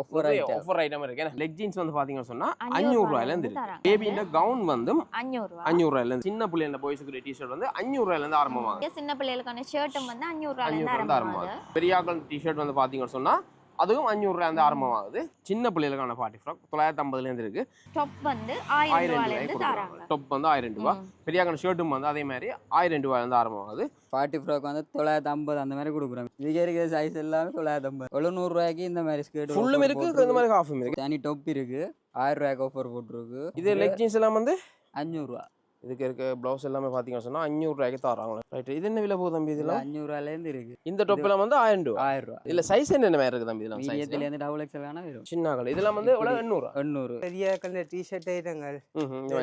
Offer item offer item இருக்கு. Leg jeans வந்து பாத்தீங்கன்னு சொன்னா அஞ்சூறு ரூபாயில இருந்து இருக்கு. பேபியோட கவுன் வந்து அஞ்சூறு அஞ்சூறு ரூபாயில இருந்து சின்ன பிள்ளைங்க பாய்ஸுக்கு டிஷர்ட் வந்து அஞ்சூறு ரூபாயில இருந்து ஆரம்பமாகுது. இங்க சின்ன பிள்ளைகளுக்கான ஷர்ட்டும் வந்து அஞ்சூறு ரூபாயில இருந்து ஆரம்பமாகுது. பெரியாக்கள் டிஷர்ட் வந்து பாத்தீங்கன்னு சொன்னா அதுவும் அஞ்சூறு ரூபாய் இருந்து ஆரம்பமாகுது. சின்ன பிள்ளைகளுக்கான பார்ட்டி ஃப்ராக் தொள்ளாயிரத்தி ஐம்பதுல இருந்து இருக்கு. டாப் வந்து ஆயிரம் ரூபாய் இருந்து கொடுக்குறாங்க. தராங்க டாப் வந்து ஆயிரம் ரூபாய். ம். பெரியாக்கான ஷர்ட்டும் வந்து அதே மாதிரி ஆயிரம் ரூபாயில இருந்து ஆரம்பமாகுது. ஃபார்ட்டி ஃப்ராக் வந்து தொள்ளாயிரத்தி ஐம்பது அந்த மாதிரி கொடுக்குறோம் இதுக்கு இருக்கிற சைஸ் எல்லாமே தொள்ளாயிரத்தி ஐம்பது எழுநூறு ரூபாய்க்கு இந்த மாதிரி ஸ்கர்ட் ஃபுல்லும் இருக்கு இந்த மாதிரி ஹாஃபும் இருக்கு. தனி டொப் இருக்கு. ஆயிரம் ரூபாய்க்கு ஆஃபர் போட்டிருக்கு. இது லெக் ஜீன்ஸ் எல்லாம் வந்து? அஞ்சூறுரூவா இதுக்கு இருக்க ப்ளவுஸ் எல்லாமே பார்த்தீங்கன்னு சொன்னா அஞ்சூறு ரூபாய்க்கு தராங்க ரைட் இது என்ன விலை போகுது தம்பி இதெல்லாம் அஞ்சூறுவாலேருந்து இருக்கு. இந்த டொப் எல்லாம் வந்து ஆயிரம் ரூபாய் ஆயிரம் ரூபா. இல்ல சைஸ் என்ன மாதிரி இருக்கு தம்பி இதெல்லாம்? சைஸ் மீடியத்துலேருந்து டபுள் எக்ஸல் வேணா வரும். சின்ன கல் இதெல்லாம் வந்து எவ்வளவு? எண்ணூறு? எண்ணூறு. பெரிய கலர் டிஷர்ட் ஐட்டங்கள்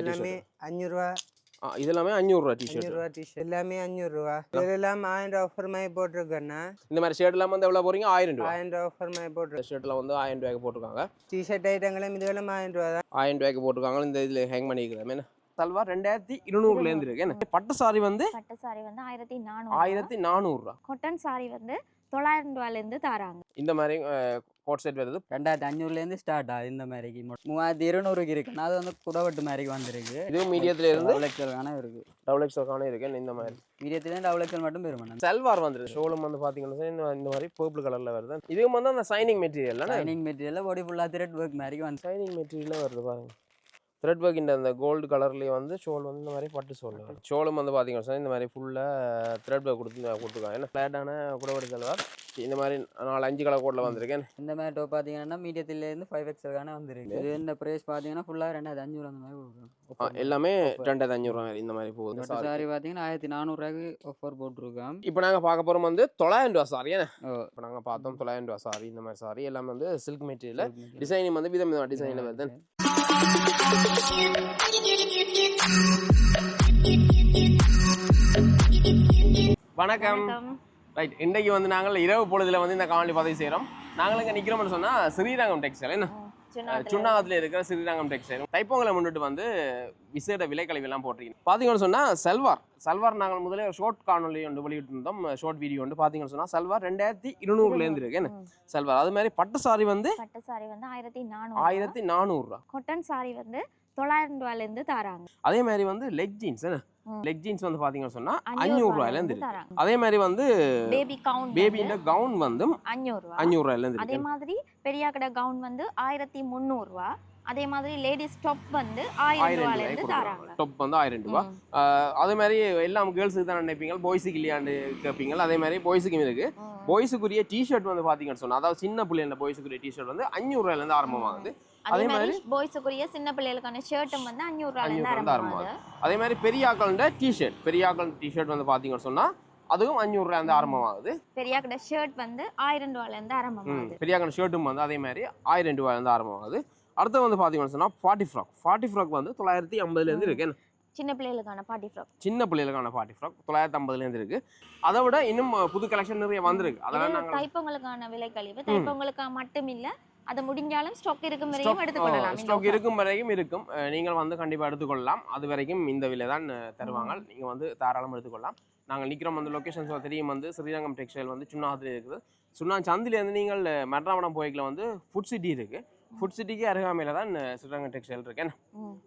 எல்லாமே அஞ்சூறுரூவா இதெல்லாமே அஞ்சூறு ரூபா டிஷர்ட் அஞ்சூறுரூவா டிஷர்ட் எல்லாமே அஞ்சூறுரூவா இதெல்லாம் ஆயிரம் ரூபா ஆஃபர் மாதிரி போட்டிருக்கேன்னா இந்த மாதிரி ஷர்ட் எல்லாம் வந்து எவ்வளவு போறீங்க ஆயிரம் ரூபாய் ஆயிரம் ரூபா ஆஃபர் மாதிரி போட்டிருக்கு ஷர்ட்ல வந்து ஆயிரம் ரூபாய்க்கு போட்டிருக்காங்க. டிஷர்ட் ஐட்டங்களும் இதுவெல்லாம் ஆயிரம் ரூபா தான். ஆயிரம் ரூபாய்க்கு போட்டிருக்காங்க. இந்த இதுல ஹேங் பண்ணிக்கிறேன். சல்வார் ரெண்டாயிரத்தி இருநூறுல இருந்து இருக்கு. என்ன? பட்டு சாரி வந்து பட்டு சாரி வந்து ஆயிரத்தி நானூறு ஆயிரத்தி நானூறு ரூபா கொட்டன் சாரி வந்து தொள்ளாயிரம் ரூபாயில இருந்து தராங்க. இந்த மாதிரி கோட் செட் வருது ரெண்டாயிரத்தி அஞ்சூறுலேருந்து ஸ்டார்ட் ஆகுது இந்த மாதிரிக்கு மூவாயிரத்தி இருநூறுக்கு இருக்குன்னா அது வந்து குடவட்டு மாதிரிக்கு வந்திருக்கு. இதுவும் மீடியத்துல இருந்து? டபுள் இருக்கு. டபுள் எக்ஸ்எல் இருக்கு. இந்த மாதிரி. மீடியத்துலேருந்து டபுள் மட்டும் பெருமண்ணா சல்வார் வந்துருக்கு ஷோலும் வந்து பாத்தீங்கன்னா இந்த இந்த மாதிரி பர்பிள் கலர்ல வருது. இதுவும் வந்து அந்த shining material lining material body ஃபுல்லாக த்ரெட் ஒர்க் மாதிரிக்கு வந்து சைனிங் மெட்டீரியலாக வருது பாருங்க. த்ரெட் இந்த அந்த கோல்டு கலர்லேயே வந்து ஷோல் வந்து இந்த மாதிரி பட்டு ஷோல் ஷோலும் வந்து பார்த்தீங்கன்னா இந்த மாதிரி ஃபுல்லாக த்ரெட் ஒர்க் கொடுத்து கொடுத்துருக்காங்க. ஏன்னா ஃப்ளாட்டான குடவடி சல்வார் இந்த மாதிரி நாலு அஞ்சு கலர் கோட்டில் வந்திருக்கேன் இந்த மாதிரி டோப் பார்த்தீங்கன்னா மீடியத்துலேருந்து ஃபைவ் எக்ஸல் வேணா வந்திருக்கு. இது இந்த ப்ரைஸ் பார்த்தீங்கன்னா ஃபுல்லாக ரெண்டாயிரத்தி அஞ்சூறு அந்த மாதிரி கொடுக்குறோம் எல்லாமே ரெண்டாயிரத்தி அஞ்சூறுவா இந்த மாதிரி போகுது. சாரி பார்த்தீங்கன்னா ஆயிரத்தி நானூறுரூவாய்க்கு ஆஃபர் போட்டிருக்கோம் இப்போ நாங்கள் பார்க்க போகிறோம் வந்து தொள்ளாயிரம் ரூபா சாரி ஏன்னா இப்போ நாங்கள் பார்த்தோம் தொள்ளாயிரம் ரூபா சாரி இந்த மாதிரி சாரி எல்லாமே வந்து சில்க் மெட்டீரியல் டிசைனிங் வந்து விதம் விதம் டிசைனில் வருது வணக்கம். ரைட் இன்றைக்கு வந்து நாங்கள் இரவு பொழுதுல வந்து இந்த காணொலி பதிவு செய்கிறோம் நாங்கள் இங்கே நிற்கிறோம்னு சொன்னால் ஸ்ரீரங்கம் டெக்ஸ்டைல் என்ன? சுண்ணாகத்தில். இருக்கிற ஸ்ரீரங்கம் டெக்ஸ்டைல் தைப்பொங்கலை முன்னிட்டு வந்து விசேட விலைக்கழிவெல்லாம் போட்டிருக்கீங்க. பார்த்தீங்கன்னு சொன்னால் சல்வார். சல்வார் நாங்கள் முதல்ல ஷார்ட் காணொலி ஒன்று வெளியிட்டிருந்தோம். ஷார்ட் வீடியோ ஒன்று. பார்த்தீங்கன்னு சொன்னால் சல்வார் ரெண்டாயிரத்தி இருநூறுலேருந்து இருக்கு என்ன. சல்வார். அது மாதிரி பட்டு சாரி வந்து பட்டு சாரி வந்து ஆயிரத்தி நானூறு ஆயிரத்தி நானூறுரூவா. கொட்டன் சாரி வந்து தொள்ளாயிரம் ரூபாயில இருந்து தராங்க. அதே மாதிரி வந்து லெக் ஜீன்ஸ் என்ன. லெக் ஜீன்ஸ் வந்து பார்த்தீங்கன்னு சொன்னால் அஞ்சூறு ரூபாயில இருந்து அதே மாதிரி வந்து பேபி கவுண்ட் பேபியோட கவுன் வந்து அஞ்சூறு ரூபா. அஞ்சூறு ரூபாயிலேருந்து அதே இருக்கு மாதிரி பெரியா கடை கவுன் வந்து ஆயிரத்தி முந்நூறு ரூபா. அதே மாதிரி லேடிஸ் டாப் வந்து ஆயிரம் ஆயிரம் ரூபாயில ரூபாய் இருந்து கொடுக்குறாங்க. தராங்க. டாப் வந்து ஆயிரம். ஆஹ் அதே மாதிரி எல்லாம் கேர்ள்ஸுக்கு தான் நினைப்பீங்க? பாய்ஸுக்கு இல்லையாண்டு கேட்பீங்க அதே மாதிரி பாய்ஸுக்கும் இருக்கு. பாய்ஸுக்குரிய டிஷர்ட் வந்து பாத்தீங்கன்னு சொன்னா அதாவது சின்ன பிள்ளைங்க பாய்ஸுக்குரிய டிஷர்ட் வந்து அஞ்சூறு ரூபாயில இருந்து ஆரம்பமாகுது. அதே மாதிரி பாய்ஸுக்குரிய சின்ன பிள்ளைகளுக்கான ஷர்ட்டும் வந்து அஞ்சூறு ரூபாயில இருந்து அஞ்சூறு வந்து ஆரம்பமாகுது. அதே மாதிரி பெரியாக்களோட டிஷர்ட் பெரியாக்கள் டிஷர்ட் வந்து பாத்தீங்கன்னு சொன்னா அதுவும் அஞ்சூறு ரூபாய் இருந்து ஆரம்பமாகுது. பெரியா கடை ஷர்ட் வந்து ஆயிரம் ரூபாயில இருந்து ஆரம்பமாகுது. பெரியாக்கள் ஷர்ட்டும் வந்து அதே மாதிரி ஆயிரம் ரூபாய் இருந்து ஆரம்பமாகுது. அடுத்து வந்து பாத்தீங்கன்னு சொன்னா ஃபார்ட்டி ஃப்ராக். ஃபார்ட்டி ஃப்ராக் வந்து தொள்ளாயிரத்தி ஐம்பதுல இருந்து இருக்கு. சின்ன பிள்ளைகளுக்கான பார்ட்டி ஃப்ராக். சின்ன பிள்ளைகளுக்கான ஃபார்ட்டி ஃப்ராக் தொள்ளாயிரத்தி ஐம்பதுல இருந்து இருக்கு. அதை விட இன்னும் புது கலெக்ஷன் நிறைய வந்திருக்கு. அதெல்லாம் தைப்பொங்கலுக்கான விலை கழிவு தைப்பொங்கலுக்காக மட்டும் இல்ல அது முடிஞ்சாலும் ஸ்டாக் இருக்கும் வரையும் எடுத்துக்கொள்ளலாம் ஸ்டாக். இருக்கும் வரைக்கும் இருக்கும். நீங்கள் வந்து கண்டிப்பாக எடுத்துக்கொள்ளலாம் அது வரைக்கும் இந்த விலை தான் தருவாங்க. நீங்கள் வந்து தாராளம் எடுத்துக்கொள்ளலாம் நாங்கள் நிற்கிறோம் அந்த லொக்கேஷன்ஸ் தெரியும் வந்து ஸ்ரீரங்கம் டெக்ஸ்டைல் வந்து சுண்ணாகத்தில் இருக்குது. சுண்ணா சந்திலேருந்து நீங்கள் மெட்ராவடம் போய்க்கில் வந்து ஃபுட் சிட்டி இருக்குது ஃபுட் சிட்டிக்கு அருகாமையில் தான் ஸ்ரீரங்கம் டெக்ஸ்டைல் இருக்கேன்.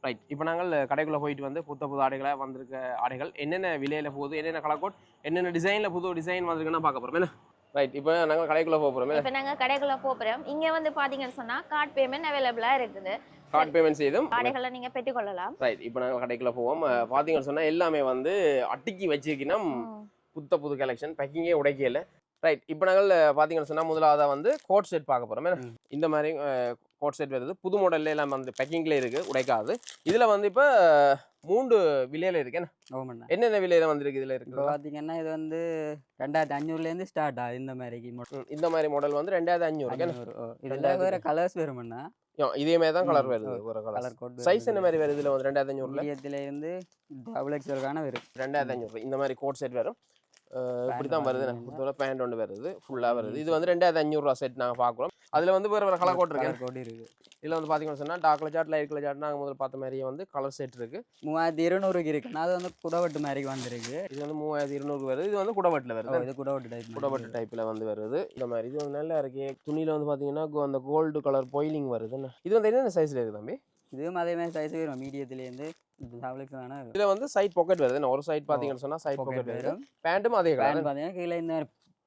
ரைட் இப்போ நாங்கள் கடைக்குள்ளே போயிட்டு வந்து புத்த புது ஆடைகளாக வந்திருக்க ஆடைகள் என்னென்ன விலையில் போகுது என்னென்ன கலர் கோட் என்னென்ன டிசைனில் புது டிசைன் வந்திருக்குன்னு பார்க்க போகிறோம் என்ன? ரைட் இப்போ நாங்கள் கடைக்குள்ளே போக போகிறோம் இப்ப நாங்க கடைக்குள்ள போறோம். இங்க வந்து பாத்தீங்கன்னு சொன்னா கார்டு பேமெண்ட் அவைலபிளா இருக்குது. கார்ட் பேமெண்ட் செய்தும் ஆடைகளை நீங்க பெற்றுக்கொள்ளலாம். ரைட் இப்போ நாங்கள் கடைக்குள்ள போவோம். பார்த்தீங்கன்னு சொன்னால் எல்லாமே வந்து அட்டிக்கி வச்சிருக்கணும். ம். புத்த புது கலெக்ஷன் பேக்கிங்கே உடைக்கல ரைட் இப்போ நாங்கள் பார்த்தீங்கன்னு சொன்னால் முதலாவதா வந்து கோட் செட் பார்க்க போகிறோம் இந்த மாதிரி கோட் செட் வருது புது மாடல்ல எல்லாம் வந்து பேக்கிங்ல இருக்கு உடைக்காது. இதுல வந்து இப்போ மூன்று விலையில இருக்கு. என்ன? என்னென்ன விலையில வந்திருக்கு இதுல இருக்கு பார்த்தீங்கன்னா இது வந்து ரெண்டாயிரத்தி அஞ்சூறுலேருந்து ஸ்டார்ட் ஆகுது இந்த மாதிரிக்கு ம், இந்த மாதிரி மாடல் வந்து ரெண்டாயிரத்தி அஞ்சூறு இதில் வேறு கலர்ஸ் வருமண்ணா யோ, இதே மாதிரி தான் கலர் வருது ஒரு கலர் கோட் சைஸ் என்ன மாதிரி வருது இதுல வந்து ரெண்டாயிரத்தி அஞ்சூறுல மீடியத்தில் இருந்து டபுள் எக்ஸ்எல்கான வரும். ரெண்டாயிரத்தி அஞ்சூறு இந்த மாதிரி கோட் செட் வரும். இப்படி தான் வருது. பொறுத்தவரை பேண்ட் ஒன்று வருது. ஃபுல்லாக வருது. இது வந்து ரெண்டாயிரத்தி அஞ்சூறுரூவா செட் நாங்கள் பார்க்குறோம் அதில் வந்து வேறு வேறு கலர் கோட் இருக்கு கோட் இருக்கு. இதில் வந்து பார்த்தீங்கன்னு சொன்னால் dark colour chart light colour chart நாங்கள் முதல்ல பார்த்த மாதிரியே வந்து கலர் செட் இருக்குது மூவாயிரத்தி இருநூறுக்கு இருக்குன்னா அது வந்து குடவட்டு மாதிரி வந்திருக்கு. இது வந்து மூவாயிரத்தி இருநூறு வருது. இது வந்து குடவட்டில் வருது. இது குடவட்டு டைப் குடவட்டு டைப்பில் வந்து வருது. இந்த மாதிரி இது வந்து நல்லா இருக்கு. துணியில் வந்து பார்த்தீங்கன்னா அந்த கோல்டு கலர் பொயிலிங் வருதுன்னு. இது வந்து என்னென்ன சைஸில் இருக்குது தம்பி? இதுவும் அதே மாதிரி சைஸ் வரும். மீடியத்துலேருந்து வேணா இதில் வந்து சைட் பாக்கெட் வருது ஒரு சைட் பார்த்தீங்கன்னு சொன்னால் சைட் பாக்கெட் வருது வரும் பேண்ட்டும் அதே கலர். பார்த்தீங்கன்னா கீழே இந்த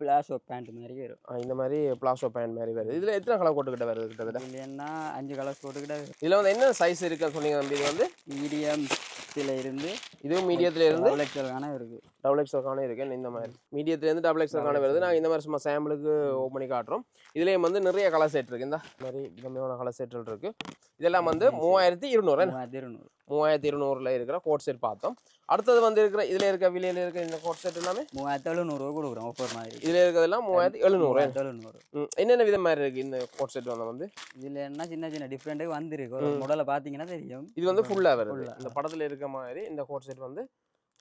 பிளாஷோ பேண்ட் மாதிரி வரும். இந்த மாதிரி பிளாஸ்டோ பேண்ட் மாதிரி வருது இதில் எத்தனை கலர் கோட்டுக்கிட்ட வருது கிட்டத்தட்ட? இல்லைன்னா அஞ்சு கலர்ஸ் போட்டுக்கிட்ட இதில் வந்து என்ன சைஸ் இருக்குன்னு சொன்னீங்க தம்பி? இது வந்து மீடியம் இருந்து இதுவும் மீடியத்துல இருந்து? டபுள் எக்ஸல் வேணா இருக்கு. டபுள் எக்ஸ்எல்கான இருக்கு. இந்த மாதிரி? மீடியத்துலேருந்து டபுள் எக்ஸ்எல்கான வருது. நாங்கள் இந்த மாதிரி சும்மா சாம்பிளுக்கு ஓப்பன் பண்ணி காட்டுறோம். இதுலேயும் வந்து நிறைய கலர் செட் இருக்கு. இந்த மாதிரி விதமான கலர் செட்டுகள் இருக்கு. இதெல்லாம் வந்து மூவாயிரத்தி இருநூறு. மூவாயிரத்தி இருநூறு. மூவாயிரத்தி இருநூறுல இருக்கிற கோட் செட் பார்த்தோம். அடுத்தது வந்து இருக்கிற இதில் இருக்க விலையில இருக்க இந்த கோட் செட் எல்லாமே? மூவாயிரத்தி எழுநூறுவா கொடுக்குறோம் ஆஃபர் மாதிரி. இதில் இருக்கிறதெல்லாம் மூவாயிரத்தி எழுநூறு. எழுநூறு. என்னென்ன விதம் மாதிரி இருக்கு இந்த கோட் செட் வந்து வந்து? இதுல என்ன சின்ன சின்ன டிஃப்ரெண்ட்டு வந்திருக்கு. ஒரு மாடலை பார்த்தீங்கன்னா தெரியும். இது வந்து ஃபுல்லாக Full-ஆ. இந்த படத்தில் இருக்க மாதிரி இந்த கோட் செட் வந்து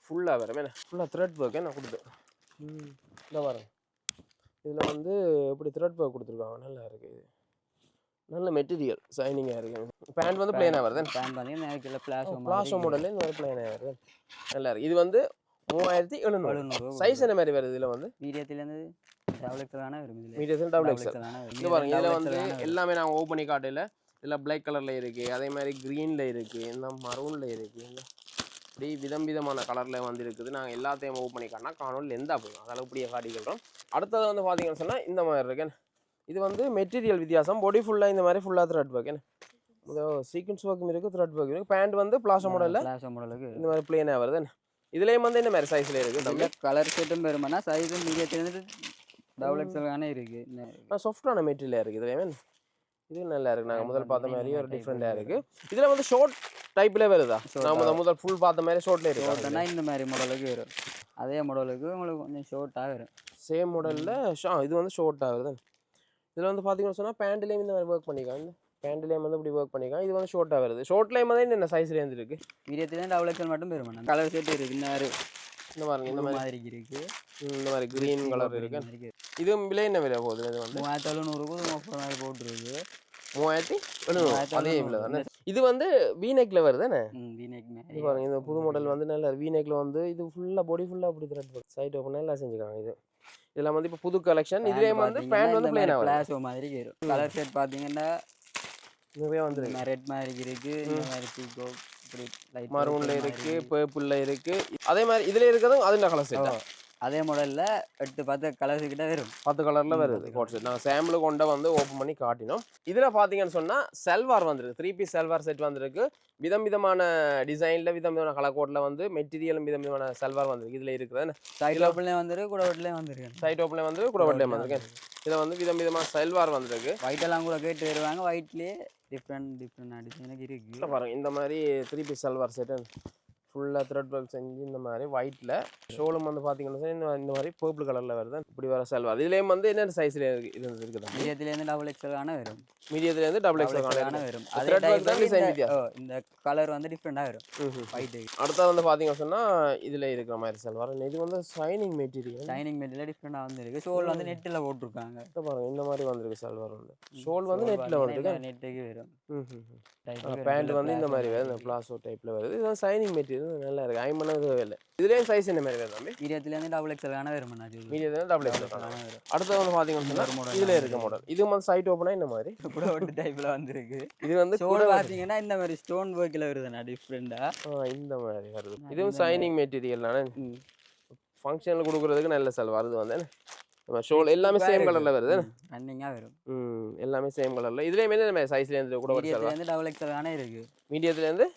ஃபுல்லாக வரும். என்ன? ஃபுல்லாக த்ரெட் ஒர்க் என்ன கொடுத்து இந்த பாருங்க. இதில் வந்து இப்படி த்ரெட் ஒர்க் கொடுத்துருக்காங்க? நல்லா இருக்கு இது. நல்ல மெட்டீரியல் சைனிங்காக இருக்கு. பேண்ட் வந்து பிளேனாக வருது. பேண்ட் கீழே பிளாஷோ பிளாசோ மாடலில் இந்த மாதிரி பிளேனாக வருது. நல்லா இருக்கு. இது வந்து மூவாயிரத்தி எழுநூறு. சைஸ் என்ன மாதிரி வருது இதில் வந்து? மீடியத்துலேருந்து மீடியத்தில் டபுள் எக்ஸல் வேணா வரும். இது பாருங்க இதில் double வந்து. எல்லாமே நாங்கள் ஓப்பன் பண்ணி காட்டையில் இதில் பிளாக் கலரில் இருக்குது அதே மாதிரி க்ரீனில் இருக்குது இந்த மரூனில் இருக்குது இந்த இப்படி விதம் விதமான கலரில் வந்து இருக்குது நாங்கள் எல்லாத்தையும் ஓப்பன் பண்ணி காட்டினா காணொலி எந்த போகும். அதளவு இப்படியே காட்டிக்கிறோம் அடுத்தது வந்து பார்த்தீங்கன்னு சொன்னால் இந்த மாதிரி இருக்கேன் இது வந்து மெட்டீரியல் வித்தியாசம். பொடி ஃபுல்லாக இந்த மாதிரி ஃபுல்லாக த்ரெட் ஒர்க் என்ன? சீக்வன்ஸ் ஒர்க்கும் இருக்குது த்ரெட் ஒர்க் இருக்குது பேண்ட் வந்து பிளாசோ மாடலில் பிளாஷோ மாடலுக்கு இந்த மாதிரி பிளேனாக வருது. என்ன? இதுலேயும் வந்து என்ன மாதிரி சைஸில் இருக்குது கலர் செட்டும் பெருமானா சைஸும் மீடியத்துலேருந்து டபுள் எக்ஸல் வேணா இருக்கு. இந்த சாஃப்டான மெட்டீரியலாக இருக்குது இதுலேயுமே. இது நல்லா இருக்கு. நாங்கள் முதல் பார்த்த பார்த்தீங்கன்னா மாதிரி ஒரு இந்த டிஃப்ரெண்ட்டாக இருக்கு. இருக்குது இதில் வந்து ஷார்ட் டைப்பில் வருதா? நான் முதல் முதல் ஃபுல் பார்த்த மாதிரி ஷார்ட்ல இருக்கு? இந்த மாதிரி மாடலுக்கு வரும். அதே மாடலுக்கு உங்களுக்கு கொஞ்சம் ஷோர்ட்டாக வரும். சேம் மாடலில் ஷா இது வந்து ஷார்ட் ஆகுது இதில் வந்து பார்த்தீங்கன்னு சொன்னால் பேண்ட்லேயும் இந்த மாதிரி ஒர்க் பண்ணிக்கலாம் பேண்ட்லேயும் வந்து இப்படி ஒர்க் பண்ணிக்கலாம் இது வந்து ஷார்ட்டாக வருது. ஷார்ட்லேயும் வந்து என்ன சைஸ்லேருந்து இருக்குது மீடியத்துலேருந்து டபுள் எக்ஸல் மட்டும் பெருமானா கலர் செட் இருக்கு இந்த மாதிரி. இந்த பாருங்க இந்த மாதிரி. மாதிரி இருக்கு. இந்த மாதிரி க்ரீன் கலர் இருக்கு. இதுவும் விலை என்ன விலை போகுது? இது வந்து மூவாயிரத்தி எழுநூறுக்கு முப்பது நாள் போட்டுருக்கு. மூவாயிரத்தி அதே. விலை தானே? இது வந்து ம் வீனேக் இது மாதிரி பாருங்க இந்த புது மாடல் வந்து நல்ல வீநெக்கில் வந்து இது ஃபுல்லாக பாடி ஃபுல்லாக அப்படி த்ரெட் சைட் ஓப்பன் எல்லாம் செஞ்சுக்காங்க இது. இதெல்லாம் வந்து இப்போ புது கலெக்ஷன் இதுலேயும் வந்து பேண்ட் வந்து பிளேன் ஆகும். பிளாஷோ மாதிரி வரும். கலர் செட் பார்த்தீங்கன்னா நிறைய வந்துருக்கு ரெட் மாதிரி இருக்கு இந்த மாதிரி பீகோ இப்படி லைட் மரூனில் இருக்கு பர்பிளில் இருக்கு. அதே மாதிரி இதில் இருக்கிறதும் அது கலர் செட் அதே மாடல்ல எட்டு பத்து கலர்ஸ் கிட்ட வரும். பத்து கலரில் வருது கோட் செட் நாங்கள் சாம்பிள் கொண்ட வந்து ஓப்பன் பண்ணி காட்டினோம். இதில் பார்த்தீங்கன்னு சொன்னால் செல்வார் வந்திருக்கு. த்ரீ பீஸ் செல்வார் செட் வந்திருக்கு. விதம் விதமான டிசைனில் விதம் விதமான கலர் கோட்டில் வந்து மெட்டீரியலும் விதம் விதமான செல்வார் வந்திருக்கு. இதில் இருக்குது சைட் ஓப்பன்லேயும் வந்துருக்கு கூட வீட்லேயும் வந்துருக்கு. சைட் ஓப்பனில் வந்து கூட வட்டிலையும் வந்திருக்கு. இதில் வந்து விதம் விதமான செல்வார் வந்திருக்கு. ஒயிட் எல்லாம் கூட கேட்டு வருவாங்க. ஒயிட்லேயே டிஃப்ரெண்ட் டிஃப்ரெண்ட் டிசைனுக்கு இருக்கு. இதில் பாருங்க இந்த மாதிரி த்ரீ பீஸ் சல்வார் செட்டு ஃபுல்லாக த்ரெட் ஒர்க் செஞ்சு இந்த மாதிரி ஒயிட்டில் ஷோலும் வந்து பார்த்தீங்கன்னா இந்த இந்த மாதிரி பர்பிள் கலரில் வருது. இப்படி வர சல்வார் இதுலேயும் வந்து என்னென்ன சைஸில் இருக்கு இது இருக்குதா? மீடியத்துலேருந்து டபுள் எக்ஸல் ஆன வரும். மீடியத்துலேருந்து டபுள் டபுள் எக்ஸ் எக்ஸல் ஆன வரும். இந்த- கலர் வந்து டிஃப்ரெண்டாக வரும். ஒயிட் அடுத்தது வந்து பார்த்தீங்கன்னா சொன்னால் இதில் இருக்கிற மாதிரி சல்வார் இது வந்து ஷைனிங் மெட்டீரியல் ஷைனிங் மெட்டீரியல் டிஃப்ரெண்டாக வந்துருக்கு. ஷோல் வந்து நெட்டில் போட்டிருக்காங்க. பாருங்க இந்த மாதிரி வந்திருக்கு சல்வார் வந்து. ஷோல் வந்து நெட்டில் வந்திருக்கு நெட்டுக்கு வரும். பேண்ட் வந்து இந்த மாதிரி வருது பிளாசோ டைப்பில் வருது. இது ஷைனிங் மெட்டீரியல் நல்லா இருக்கு ஐம் பண்ண தேவை இல்லை இதுலேயும் சைஸ் என்ன மாதிரி வருது தம்பி? மீடியத்துலேருந்து டபுள் எக்ஸல் ஆன வரும் நான் மீடியத்தில் டபுள் எக்ஸ் வரும். அடுத்தது வந்து பார்த்தீங்கன்னு சொன்னால் இதில் தான். இருக்க. மாடல் இது வந்து சைட் ஓப்பனாக இந்த மாதிரி? கூட ஒட்டு டைப்பில் வந்திருக்கு. இது வந்து ஷோல் கூட பார்த்தீங்கன்னா இந்த மாதிரி ஸ்டோன் ஒர்க்கில் வருதுண்ணா டிஃப்ரெண்டாக ஆ, இந்த மாதிரி வருது. இதுவும். ஷைனிங் மெட்டீரியல் தானே? ஃபங்க்ஷனில் கொடுக்குறதுக்கு நல்ல செலவு. அது வந்து ஷோல் எல்லாமே சேம் கலரில் வருது ரன்னிங்காக வரும். ம் எல்லாமே சேம் கலரில் இதுலேயுமே நம்ம சைஸ்லேருந்து கூட ஒரு செலவு? மீடியத்துலேருந்து டபுள் எக்ஸல் ஆன இருக்கு. மீடியத்துலேருந்து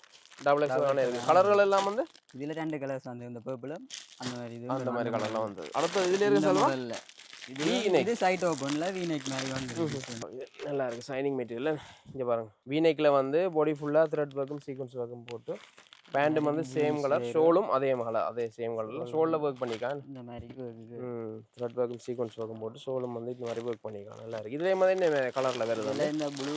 டபுள் எக்ஸ் தானே இருக்குது கலர்கள் எல்லாம் வந்து? இதில் ரெண்டு கலர்ஸ் வந்து இந்த பர்பிளும் அந்த மாதிரி இது அந்த மாதிரி கலர்லாம் வந்தது. அடுத்தது இதில் இருக்க செலவா இல்ல இது. இது சைட் ஓப்பன்ல வி நெக் மாதிரி வந்து இது நல்லா இருக்கு. ஷைனிங் மெட்டீரியல் இங்கே பாருங்க. வீநெக்கில் வந்து பாடி ஃபுல்லாக த்ரெட் ஒர்க்கும் சீக்வன்ஸ் ஒர்க்கும் போட்டு பேண்ட்டு வந்து சேம் கலர் ஷோலும் அதே கலர் அதே சேம் கலரில் ஷோலில் ஒர்க் பண்ணிக்கான். இந்த மாதிரி த்ரெட் ஒர்க்கும் சீக்வன்ஸ் ஒர்க்கும் போட்டு ஷோலும் வந்து இந்த மாதிரி ஒர்க் பண்ணிக்கலாம் நல்லா இருக்கு. இதுலேயே மாதிரி கலரில் வருது இந்த ப்ளூ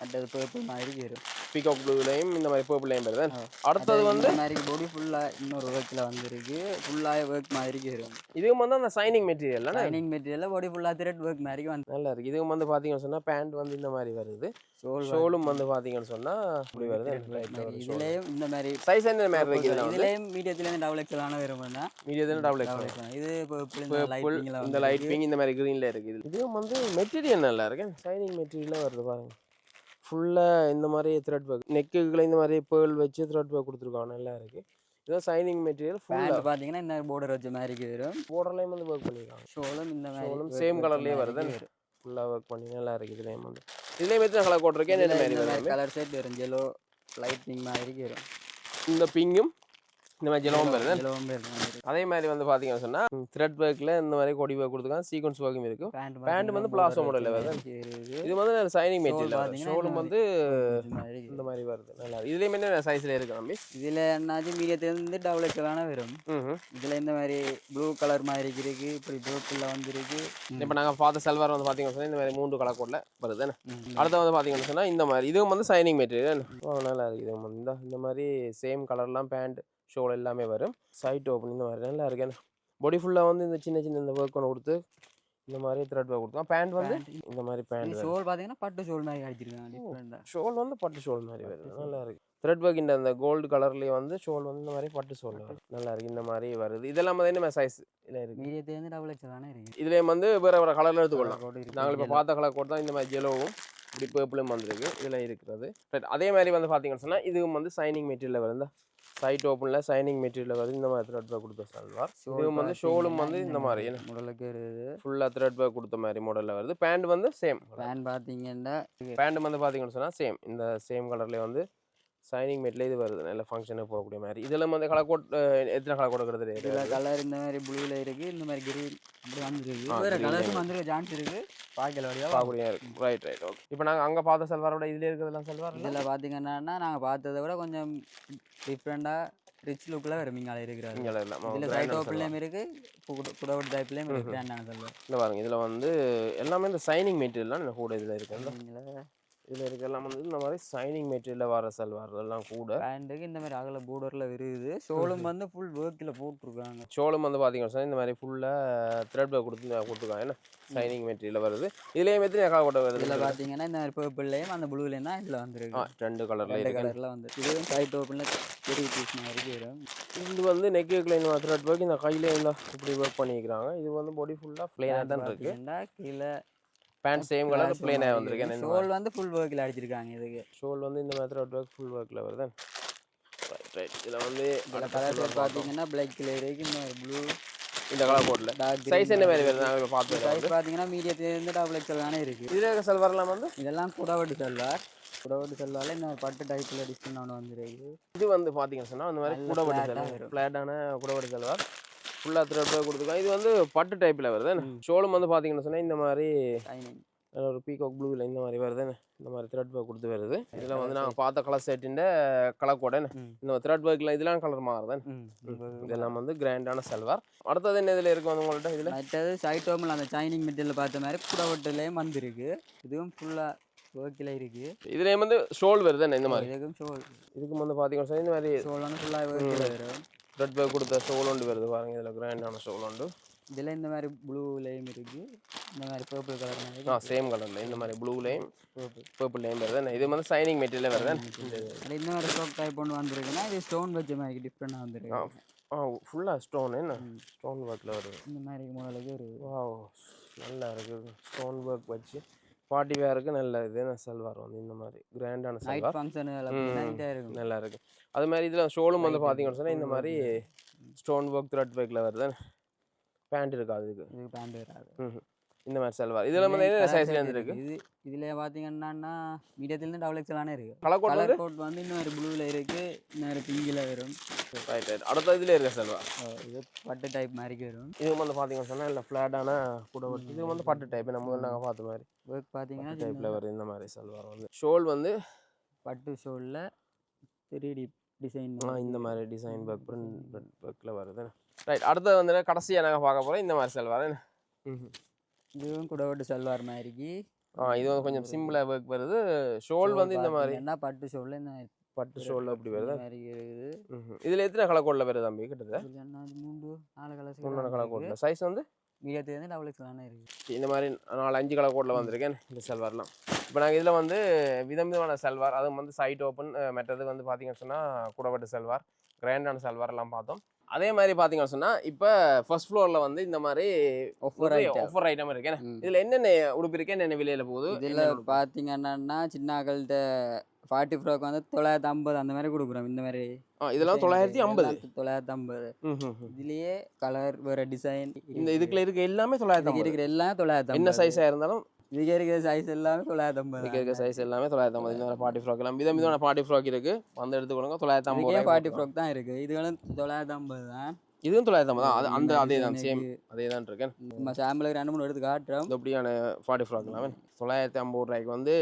அடுத்தது பர்பிள் மாதிரி வரும். பீகாக் ப்ளூலையும் இந்த மாதிரி பர்பிளையும் வருது. அடுத்தது வந்து மாதிரி பாடி ஃபுல்லா இன்னொரு ஒர்க்ல வந்திருக்கு. ஃபுல்லா ஒர்க் மாதிரி வரும். இதுவும் வந்து அந்த shining material lining material body ஃபுல்லா த்ரெட் ஒர்க் மாதிரி வந்து நல்லா இருக்கு. இதுவும் வந்து பார்த்தீங்கன்னு சொன்னா பேண்ட் வந்து இந்த மாதிரி வருது. ஷோலும் வந்து பார்த்தீங்கன்னு சொன்னா இப்படி வருது. இதுலயும் இந்த மாதிரி சைஸ் என்ன மாதிரி இருக்கு? இதுல வந்து? இதுலயும் மீடியத்துல இருந்து டபுள் எக்ஸலான வரும் தான் மீடியத்தில் டபுள் டபுள் எக்ஸ் எக்ஸல் இது இந்த லைட் பிங்க் இந்த மாதிரி க்ரீனில் இருக்குது இதுவும் வந்து மெட்டீரியல் நல்லா இருக்கு. சைனிங் மெட்டீரியலாக வருது பாருங்க. ஃபுல்லாக இந்த மாதிரி த்ரெட் ஒர்க் நெக்குகளை இந்த மாதிரி பேர்ல் வச்சு த்ரெட் ஒர்க் கொடுத்துருக்காங்க. நல்லா இருக்கு. இதுவும் சைனிங் மெட்டீரியல் ஃபுல்லாக பாத்தீங்கன்னா இந்த border வச்ச மாதிரி வரும் போர்டர்லேயும் வந்து ஒர்க் பண்ணியிருக்காங்க ஷோலும் இந்த மாதிரி சேம் கலர்லேயே வருது. ஃபுல்லாக ஒர்க் பண்ணி நல்லா இருக்கு. இதுலேயும் வந்து. இதுலேயும் எத்தனை கலர் போட்டிருக்கேன்? என்ன மாதிரி கலர் செட் வரும் ஜெலோ லைட் பிங்க் மாதிரி வரும் இந்த பிங்கும் இந்த மாதிரி ஜெலவும் வரும் அதே மாதிரி வந்து பார்த்தீங்கன்னு சொன்னால் த்ரெட் ஒர்க்கில் இந்த மாதிரி கொடி ஒர்க் கொடுத்துருக்காங்க. சீக்வன்ஸ் ஒர்க்கும் இருக்கும் பேண்ட் வந்து plazo model ல வருது. இது வந்து சைனிங் மெட்டீரியல் ஷோலும் வந்து இந்த மாதிரி வருது. நல்லா இருக்கு. இதுலேயுமே என்ன சைஸில் இருக்கு தம்பி? இதுல என்னாச்சு? மீடியத்துல இருந்து டபுள் எக்ஸலான வரும். இதுல இந்த மாதிரி ப்ளூ கலர் மாதிரி இருக்கு. இப்படி பர்பிள்ல வந்துருக்கு. இப்போ நாங்கள் பார்த்த செல்வார் வந்து பார்த்தீங்கன்னு சொன்னால் இந்த மாதிரி மூன்று கலர் கோடில் வருது. அடுத்து வந்து பார்த்தீங்கன்னு சொன்னால் இந்த மாதிரி. இதுவும் வந்து சைனிங் மெட்டீரியல் நல்லா இருக்கு. இதுவும் வந்து இந்த இந்த மாதிரி சேம் கலர்லாம் பேண்ட் ஷோல் எல்லாமே வரும். சைட் ஓப்பன் இந்த மாதிரி நல்லா இருக்கு. என்ன பாடி ஃபுல்லாக வந்து இந்த சின்ன சின்ன இந்த ஒர்க் ஒன்று கொடுத்து இந்த மாதிரி த்ரெட் ஒர்க் கொடுத்தோம் பேண்ட் வந்து. இந்த மாதிரி பேண்ட் ஷோல் பாத்தீங்கன்னா பட்டு ஷோல் மாதிரி அடிச்சிருக்காங்க. ஷோல் வந்து பட்டு ஷோல் மாதிரி வருது நல்லா இருக்கு. த்ரெட் ஒர்க் இந்த அந்த கோல்டு கலர்லேயே வந்து ஷோல் வந்து இந்த மாதிரி பட்டு ஷோல் நல்லா இருக்கு. இந்த மாதிரி வருது. இதெல்லாம் வந்து என்ன சைஸ் இதில் இருக்கு. மீடியத்துல இருந்து டபுள் எக்ஸலான இருக்கு. இதுலேயும் வந்து வேற வேற கலரில் எடுத்துக்கொள்ளலாம். நாங்கள் இப்போ பார்த்த கலர் கோட் தான் இந்த மாதிரி ஜெலோவும் இப்படி பேர்பிளும் வந்திருக்கு. இதில் இருக்கிறது. அதே மாதிரி வந்து பார்த்தீங்கன்னு சொன்னால் இதுவும் வந்து சைனிங் மெட்டீரியல் வருது? சைட் ஓப்பனில் சைனிங் மெட்டீரியல் வருது இந்த மாதிரி த்ரெட் ஒர்க் கொடுத்த சல்வார் இதுவும் வந்து ஷோலும் வந்து இந்த மாதிரி முடலுக்கு இருக்குது ஃபுல்லாக த்ரெட் ஒர்க் கொடுத்த மாதிரி மாடலில் வருது. பேண்ட் வந்து சேம் பேண்ட் பாத்தீங்கன்னா பேண்ட் வந்து பார்த்தீங்கன்னு சொன்னால் சேம் இந்த சேம் கலர்லேயே வந்து சைனிங் மெட்டில் இது வருது. நல்ல ஃபங்க்ஷனுக்கு போகக்கூடிய மாதிரி. இதில் வந்து கலர் கோட் எத்தனை கலர் கோட் இதுல கிடையாது. கலர் இந்த மாதிரி ப்ளூல இருக்கு இந்த மாதிரி கிரீன் அப்படி வந்துருக்கு வேற ல வந்துருக்கு சான்ஸ் இருக்கு. பாக்கல வழியா பார்க்கக்கூடிய இருக்கு. ரைட் ரைட் ஓகே இப்போ நாங்கள் அங்கே பார்த்த சல்வாரோட இதுலேயே இருக்கிறதெல்லாம் சல்வார் இதுல பாத்தீங்கன்னா நாங்க பார்த்ததை விட கொஞ்சம் டிஃப்ரெண்டா ரிச் லுக்ல வரும் இங்கால இருக்கிறாரு. இதுல சைட் ஓப்பன்லயும் இருக்கு குடவட் டைப்லயும் இருக்கு. பிராண்டான சொல்லுவேன் இந்த பாருங்க இதில் வந்து எல்லாமே இந்த சைனிங் மெட்டீரியல் தான் கூட இதில் இருக்கு இதில் இருக்க எல்லாம் வந்து இந்த மாதிரி சைனிங் மெட்டீரியலில் வர சல்வார் எல்லாம் கூட பேண்ட்டுக்கு இந்த மாதிரி அகல borderல வருது ஷோலும் வந்து ஃபுல் ஒர்க்கில் போட்டிருக்காங்க. ஷோலும் வந்து பார்த்தீங்கன்னா இந்த மாதிரி ஃபுல்லாக த்ரெட் கொடுத்து கொடுத்துருக்காங்க. என்ன? சைனிங் மெட்டீரியல் வருது. இதுலேயும் எத்தனை கலர் கோட்டை வருது? இதுல பாத்தீங்கன்னா இந்த மாதிரி பர்பிள்லயும் அந்த ப்ளூலையும் தான் இதுல வந்துருக்கு. ரெண்டு கலரில் ரெண்டு கலர்ல வந்து. இதுவும் சைட் ஓப்பன்ல பெரிய பீஸ் மாதிரி வரும். இது வந்து நெக்கு கிளைன் த்ரெட் ஒர்க் இந்த கையிலே இந்த இப்படி ஒர்க் பண்ணிக்கிறாங்க. இது வந்து பாடி ஃபுல்லாக பிளேனாக தான் இருக்கு. பாத்தீங்கன்னா கீழே பேண்ட் சேம் கலர் பிளேனாக வந்திருக்கு ஷோல் வந்து ஃபுல் ஒர்க்கில் அடிச்சிருக்காங்க இதுக்கு. ஷோல் வந்து இந்த மாதிரி த்ரெட் ஒர்க் ஃபுல் ஒர்க்கில் வருது? ரைட் ரைட் இதில் வந்து இதுல கலர் பாத்தீங்கன்னா பிளாக் கலர் இந்த ப்ளூ இந்த கலர் டார்க் சைஸ் என்ன மாதிரி வருது நாங்கள் பார்த்து சைஸ் பாத்தீங்கன்னா மீடியத்துல இருந்து டபுள் எக்ஸல் தானே இருக்கு. இதில் இருக்க சல்வார்லாம் வந்து? இதெல்லாம் குடவட்டு செல்வார். குடவட்டு செல்வார்ல இந்த பட்டு டைப்ல டிஸ்கவுண்ட் ஒன்று வந்துருக்கு இது வந்து பார்த்தீங்கன்னு சொன்னால் அந்த மாதிரி நல்ல குடவடி flat ஆ செல்வார். ஃப்ளாட்டான குடவடி செல்வார். ஃபுல்லாக த்ரெட் கொடுத்துருக்காங்க இது வந்து பட்டு டைப்பில் வருது. ஷோலும் வந்து பார்த்தீங்கன்னு சொன்னால் இந்த மாதிரி ஒரு பீகாக் ப்ளூவில் இந்த மாதிரி வருது. இந்த மாதிரி த்ரெட் ஒர்க் கொடுத்து வருது. இதில் வந்து நாங்கள் பார்த்த கலர் செட்டின் கலர் கோடை. இந்த த்ரெட் ஒர்க்கில் இதெல்லாம் கலர் மாறுது? இதெல்லாம் வந்து கிராண்டான சல்வார் அடுத்தது என்ன இதில் இருக்கு வந்து உங்கள்கிட்ட இதில்? மற்றது சைட் ஓமில் அந்த சைனிங் மெட்டீரியல் பார்த்த மாதிரி குடவட்டுலேயும் வந்திருக்கு இதுவும் ஃபுல்லாக ஒர்க்கில் இருக்கு. இதுலேயும் வந்து ஷோல் வருது இந்த மாதிரி? இதுக்கும் ஷோல் இதுக்கு வந்து பார்த்தீங்கன்னு இந்த மாதிரி ஷோல் வந்து ஃபுல்லாக வரும். த்ரெட் ஒர்க் கொடுத்த ஒன்று வருது பாருங்க. இதில் கிராண்டான ஷோல் உண்டு. இதில் இந்த மாதிரி ப்ளூலேயும் இருக்கு. இந்த மாதிரி பர்பிள் கலர் ஆ சேம் கலரில் இந்த மாதிரி ப்ளூலேயும் பர்பிள்லேயும் வருது. இது வந்து சைனிங் மெட்டீரியல் வருது. இந்த மாதிரி ஸ்டோக் டைப் ஒன்று வந்திருக்குன்னா இது ஸ்டோன் வச்ச மாதிரி டிஃப்ரெண்டாக வந்திருக்கு ஆ ஃபுல்லாக ஸ்டோன் என்ன? ஸ்டோன் ஒர்க்கில் வருது. இந்த மாதிரி மாடலுக்கு ஒரு வாவ் நல்லா இருக்குது. ஸ்டோன் ஒர்க் வச்சு பார்ட்டி வேருக்கு நல்ல இது சல்வார் வந்து இந்த மாதிரி? கிராண்டான சல்வார் நல்லா இருக்கு. அது மாதிரி இதில் ஷோலும் வந்து பார்த்தீங்கன்னு சொன்னால் இந்த மாதிரி ஸ்டோன் ஒர்க் த்ரெட் ஒர்க்கில் வருது. பேண்ட் இருக்காது இதுக்கு. பேண்ட் ம்ஹும். இந்த மாதிரி சல்வார் இதில் வந்து என்ன சைஸ்ல இருந்து இருக்கு இது இதுல பாத்தீங்கன்னா மீடியத்துலேருந்து டபுள் எக்ஸலானே இருக்கு. கலர் கோட் வந்து? கலர் கோட் வந்து இந்த மாதிரி ப்ளூவில் இருக்கு மாதிரி பிங்கில் வரும். ரைட் ரைட் அடுத்த இதில் இருக்க சல்வார் அஹ் இது பட்டு டைப் மாதிரி வரும். இது வந்து பார்த்தீங்கன்னு சொன்னால் இல்லை ஃப்ளாட்டான கூட ஒரு இது வந்து பட்டு டைப் நம்ம நாங்கள் பார்த்த மாதிரி. ஒர்க் டைப்பில் சின்னதா. வருது இந்த மாதிரி சல்வார் வந்து. ஷோல் வந்து? பட்டு ஷோலில் த்ரீ டி டிசைன் இந்த மாதிரி டிசைன் ஒர்க் பிரிண்ட் ஒர்க்கில் வருது. ரைட் அடுத்தது வந்து கடைசியாக நாங்கள் பார்க்க போகிறோம் இந்த மாதிரி சல்வார் ம் இதுவும் கூட விட்டு சல்வார் மாதிரிக்கு ஆ இது கொஞ்சம் சிம்பிளாக ஒர்க் வருது. ஷோல் வந்து இந்த மாதிரி. என்ன பட்டு ஷோல்ல இந்த பட்டு ஷோல் அப்படி வருது? மாதிரி இருக்குது. இதுல எத்தனை கலர் கோடில் வருது தம்பி? கிட்டத்தட்ட? என்ன மூன்று நாலு கலர்ஸ் மூணு கலர் கோடில் சைஸ் வந்து? மீடியத்துலேருந்து டபுள் எக்ஸ் தானே இருக்கு. இந்த மாதிரி நாலு அஞ்சு கலர் கோடில் வந்திருக்கேன் இந்த சல்வார்லாம். இப்போ நாங்கள் இதில் வந்து விதம் விதமான சல்வார் அதுவும் வந்து சைட் ஓப்பன் மற்றது வந்து பார்த்தீங்கன்னு சொன்னால் கூடப்பட்ட சல்வார் கிராண்டான சல்வார் எல்லாம் பார்த்தோம். அதே மாதிரி பார்த்தீங்கன்னு சொன்னால் இப்போ ஃபர்ஸ்ட் ஃப்ளோரில் வந்து இந்த மாதிரி ஆஃபர் ஐட்டம் ஆஃபர் ஐட்டம் இருக்கேன் இதில் என்னென்ன உடுப்பு இருக்கு என்னென்ன விலையில போகுது? இதில்? பார்த்தீங்கன்னா சின்ன ஆக்கள்கிட்ட ஃபார்ட்டி ஃப்ரோக்கு வந்து தொள்ளாயிரத்தி ஐம்பது அந்த மாதிரி கொடுக்குறோம் இந்த மாதிரி. இதெல்லாம் தொள்ளாயிரத்தி ஐம்பது. தொள்ளாயிரத்தி ஐம்பது. இதுலயே கலர் வேற டிசைன் இந்த இதுக்குள்ள இருக்க. எல்லாமே தொள்ளாயிரத்தி இருக்கிற எல்லாம் தொள்ளாயிரத்தி என்ன சைஸாக இருந்தாலும் இதுக்கு இருக்கிற சைஸ் எல்லாமே தொள்ளாயிரத்தி ஐம்பது இதுக்கு இருக்க சைஸ் எல்லாமே தொள்ளாயிரத்தி ஐம்பது இந்த பார்ட்டி ஃப்ராக் எல்லாம் விதம் விதமான பார்ட்டி ஃப்ராக் இருக்கு. வந்து எடுத்துக்கொள்ளுங்க தொள்ளாயிரத்தி ஐம்பது ஃபார்ட்டி ஃப்ரோக் தான் இருக்கு. இதுகளும் தொள்ளாயிரத்தி ஐம்பது தான் இதுவும் தொள்ளாயிரத்தி ஐம்பது தான். அது அந்த அதே தான் சேம். அதே தான் இருக்கேன் நம்ம சாம்பிளுக்கு ரெண்டு மூணு எடுத்து காட்டுறோம். இந்த அப்படியான ஃபார்ட்டி ஃப்ராக் எல்லாமே? தொள்ளாயிரத்தி ஐம்பது ரூபாய்க்கு வந்து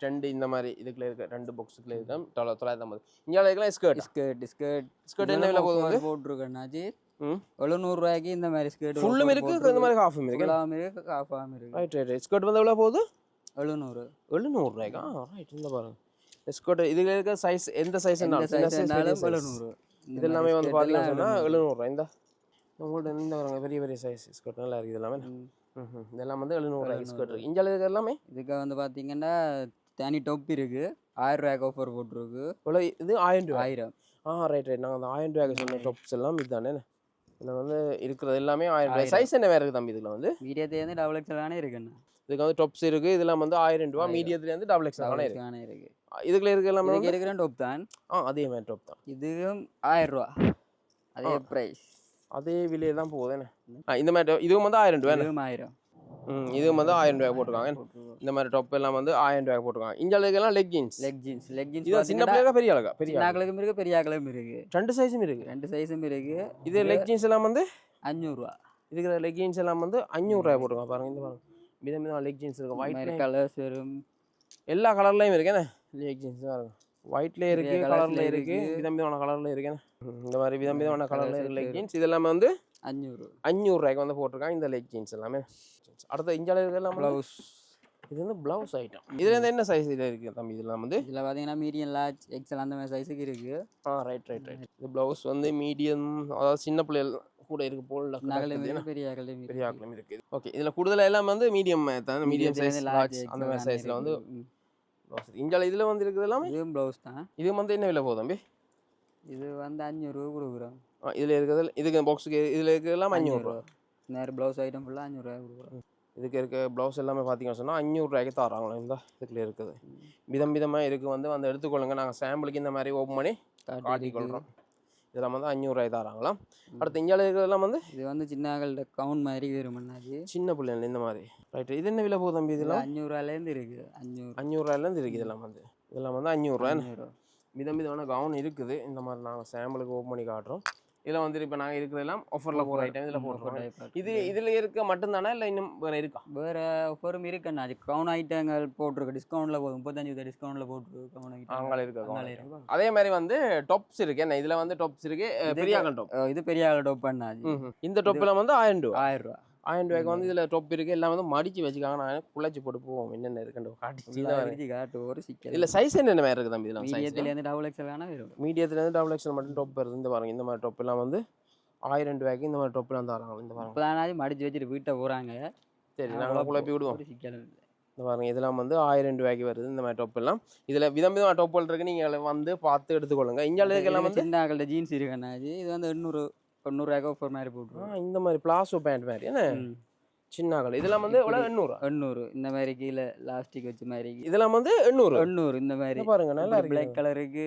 ரெண்டு இந்த மாதிரி இதுக்குள்ள இருக்க. ரெண்டு பாக்ஸுக்குள்ள இருக்க. தொள்ள- தொள்ளாயிரத்தி ஐம்பது இங்கே இருக்கலாம் ஸ்கர்ட் ஸ்கர்ட் ஸ்கர்ட் ஸ்கர்ட் என்ன விலை போகுது வந்து? போட்டிருக்கேன்னாச்சு ம். எழுநூறு ரூபாய்க்கு இந்த மாதிரி ஸ்கர்ட் ஃபுல்லும் இருக்கு இந்த மாதிரி ஹாஃபும் இருக்கு ஃபுல்லாகவும் இருக்கு காஃபாகவும் இருக்கு ரைட் ரைட் ரைட் ஸ்கர்ட் வந்து எவ்வளோ போகுது எழுநூறு எழுநூறு ரூபாய்க்கா ரைட் இந்த பாருங்க ஸ்கர்ட் இதுல இருக்க சைஸ் எந்த சைஸ் எழுநூறு இது எல்லாமே வந்து பார்த்தீங்கன்னா எல்லாம் சொன்னால் 700. எழுநூறுவா இந்த உங்கள்ட்ட இந்த பாருங்க பெரிய பெரிய சைஸ் ஸ்கர்ட் நல்லா இருக்குது எல்லாமே ம். இதெல்லாம் வந்து எழுநூறுவாய்க்கு 700. ஸ்கர்ட் இருக்கு இந்தியாவில் இருக்க எல்லாமே இதுக்கு வந்து பார்த்தீங்கன்னா தனி டொப் இருக்கு ஆயிரம் ரூபாய்க்கு ஆஃபர் போட்டிருக்கு இவ்வளோ இது ஆயிரம் ரூபாய் ஆயிரம் ஆ ரைட் ரைட் நாங்கள் அந்த ஆயிரம் ரூபாய்க்கு சொன்ன டாப்ஸ் எல்லாம் இதுதானே இதில் வந்து இருக்கிறது எல்லாமே ஆயிரம் ரூபாய். சைஸ் என்ன வேறு இருக்குது தம்பி இதில் வந்து? மீடியத்துலேருந்து டபுள் எக்ஸல் தானே இருக்குண்ணா இதுக்கு வந்து டாப்ஸ் இருக்குது இதெல்லாம் வந்து ஆயிரம் ரூபா. மீடியத்துலேருந்து டபுள் எக்ஸ் டபுள் தானே எக்ஸ் இருக்கு தானே இருக்கு. இதுக்குள்ள இருக்க எல்லாமே இருக்கிற டொப் தான். ஆ அதே மாதிரி டாப் தான். இதுவும் ஆயிரம் ரூபா. அதே. ப்ரைஸ் அதே விலையை தான் போகுதுண்ணே ஆ இந்த மாதிரி இதுவும் வந்து ஆயிரம் ரூபாய் இதுவும் ஆயிரம். இதுவும் வந்து ஆயிரம் ரூபாய் போட்டிருக்காங்க. இந்த மாதிரி டாப் எல்லாம் வந்து ஆயிரம் ரூபாய் போட்டிருக்காங்க. இந்தியாவில் இருக்கலாம் leg jeans leg jeans leg jeans இது சின்ன பிள்ளையா பெரிய அழகா பெரிய? ஆக்களுக்கும் இருக்கு பெரிய ஆக்களுக்கும் இருக்கு. ரெண்டு சைஸும் இருக்கு. ரெண்டு சைஸும் இருக்கு. இது லெக் ஜீன்ஸ் எல்லாம் வந்து அஞ்சூறுரூவா இருக்கிற லெக் ஜீன்ஸ் எல்லாம் வந்து அஞ்சூறு ரூபாய் போட்டுருக்காங்க பாருங்க இந்த பாருங்க. விதம் விதம் லெக் ஜீன்ஸ் இருக்கு. மாதிரி ஒயிட் கலர்ஸ் வரும். எல்லா கலர்லயும் இருக்கேனே லெக் ஜீன்ஸ் பாருங்க. ஒயிட்ல இருக்கு நிறைய கலர்ல colours ல இருக்கு இருக்கு. விதம் விதமான கலர்ல இருக்கேன் இந்த மாதிரி விதம் விதமான கலர்ல colours இருக்கு லெக் இருக்கு. ஜீன்ஸ் இதெல்லாம் வந்து அஞ்சூறு அஞ்சூறு ரூபாய்க்கு வந்து போட்டிருக்காங்க. இந்த லெக் ஜீன்ஸ் எல்லாமே. அடுத்த இந்தியாவில் இருக்கலாம் ப்ளவுஸ் இது வந்து பிளவுஸ் ஐட்டம் இதுல இருந்து என்ன சைஸ் இதுல இருக்கு தம்பி? இதெல்லாம் வந்து? இதில் பார்த்தீங்கன்னா மீடியம் லார்ஜ் எக்ஸல் அந்த மாதிரி சைஸுக்கு இருக்கு. ஆ ரைட் ரைட் ரைட் இது பிளவுஸ் வந்து மீடியம் அதாவது சின்ன பிள்ளைகள் கூட இருக்கு போல் பெரிய பெரிய ஆக்களும் இருக்குது. ஓகே இதுல கூடுதலா எல்லாம் வந்து மீடியம் மீடியம் சைஸ் லார்ஜ் அந்த மாதிரி சைஸ்ல வந்து இருக்கு. இந்தியாவில் இதுல வந்து இருக்குது எல்லாமே? இதுவும் ப்ளவுஸ் தான். இது வந்து என்ன விலை போகுது தம்பி? இது வந்து அஞ்சூறு கொடுக்குறோம். இதுல இருக்கிறது இதுக்கு பாக்ஸுக்கு இதுல இருக்கிறது எல்லாம் அஞ்சூறு ரூபா. நேர ப்ளவுஸ் ஐட்டம் ஃபுல்லாக அஞ்சூறு ரூபா கொடுக்குறோம். இதுக்கு இருக்க ப்ளவுஸ் எல்லாமே பார்த்தீங்கன்னு சொன்னால் அஞ்சூறு ரூபாய்க்கு தராங்களா இந்த இதுக்குள்ள இருக்குது. விதம் விதமாக இருக்குது வந்து வந்து எடுத்துக்கொள்ளுங்க. நாங்கள் சாம்பிளுக்கு இந்த மாதிரி ஓப்பன் பண்ணி காட்டிக்கொள்கிறோம் இதெல்லாம் வந்து அஞ்சூறு ரூபாய் தராங்களாம் அடுத்து இந்தியாவில் இருக்கிறதெல்லாம் வந்து இது வந்து சின்ன ஆக்களோட கவுண்ட் மாதிரி வரும் பண்ணாச்சு சின்ன பிள்ளைங்க இந்த மாதிரி. ரைட் இது என்ன விலை போகுது தம்பி இதெல்லாம்? அஞ்சூறுவாலேருந்து இருக்கு. அஞ்சூறு அஞ்சூறுரூவாயிலேருந்து இருக்குது இதெல்லாம் வந்து. இதெல்லாம் வந்து அஞ்சூறுரூவா அஞ்சூறு விதம் விதமான கவுன் இருக்குது. இந்த மாதிரி நாங்கள் சாம்பிளுக்கு ஓப்பன் பண்ணி காட்டுறோம். இதில் வந்து இப்போ நாங்கள் இருக்கிறதெல்லாம் ஆஃபரில் போகிற ஐட்டம் இதில் போட்டுருவோம். இது இதில் இருக்க மட்டும்தானா இல்லை இன்னும் வேறு இருக்கா? வேற ஆஃபரும் இருக்குண்ணா அது கவுன் ஐட்டங்கள் போட்டிருக்கு. டிஸ்கவுண்ட்ல போதும் முப்பத்தஞ்சு டிஸ்கவுண்ட்ல போட்டிருக்கு கவுன் ஐட்டம் அங்கே இருக்க. அதே மாதிரி வந்து டாப்ஸ் இருக்கு. என்ன இதில் வந்து டாப்ஸ் இருக்கு. பெரியாங்கல் டாப் இது பெரிய ஆள் டோப் பண்ணாச்சு இந்த எல்லாம் வந்து ஆயிரம் ரூபா. ஆயிரம் ரூபா. ஆயிரம் ரூபாய்க்கு வந்து இதில் டொப் இருக்கு. எல்லாம் வந்து மடிச்சு வச்சுக்காங்க. நான் குழச்சி போட்டு போவோம். என்னென்ன இருக்குன்னு காட்டி ஒரு சிக்கல். இல்லை சைஸ் என்னென்ன மாதிரி இருக்குது தம்பி? இதெல்லாம் சைஸ் மீடியத்துல இருந்து டபுள் எக்ஸல் வேணா வரும். மீடியத்துலேருந்து டபுள் எக்ஸல் மட்டும் டொப் வருது. இந்த பாருங்க இந்த மாதிரி top எல்லாம் வந்து ஆயிரம் ரூபாய்க்கு இந்த மாதிரி டொப்லாம் தராங்க. இந்த பாருங்க. இப்பதானாச்சு மடிச்சு வச்சுட்டு வீட்டை போறாங்க. சரி நாங்கள் குழப்பி விடுவோம். சிக்கல். இந்த பாருங்க இதெல்லாம் வந்து ஆயிரம் ரூபாய்க்கு வருது. இந்த மாதிரி top எல்லாம். இதில் விதம் விதமான டொப்பல் இருக்கு. நீங்கள் வந்து பார்த்து எடுத்துக்கொள்ளுங்க. இந்தியாவில் இருக்கலாம் வந்து ஜீன்ஸ் இருக்குண்ணாச்சு இது வந்து எண்ணூறு எண்ணூறுவாய்க்கு ஆஃபர் மாதிரி போட்டுருவோம். இந்த மாதிரி பிளாசோ பேண்ட் மாதிரி என்ன? சின்ன ஆகல் இதெல்லாம் வந்து எவ்வளோ எண்ணூறு? எண்ணூறு. இந்த மாதிரி கீழே லாஸ்டிக் வச்ச மாதிரி. இதெல்லாம் வந்து எண்ணூறு. எண்ணூறு இந்த மாதிரி. பாருங்க நல்லா இருக்கு. பிளாக் கலருக்கு.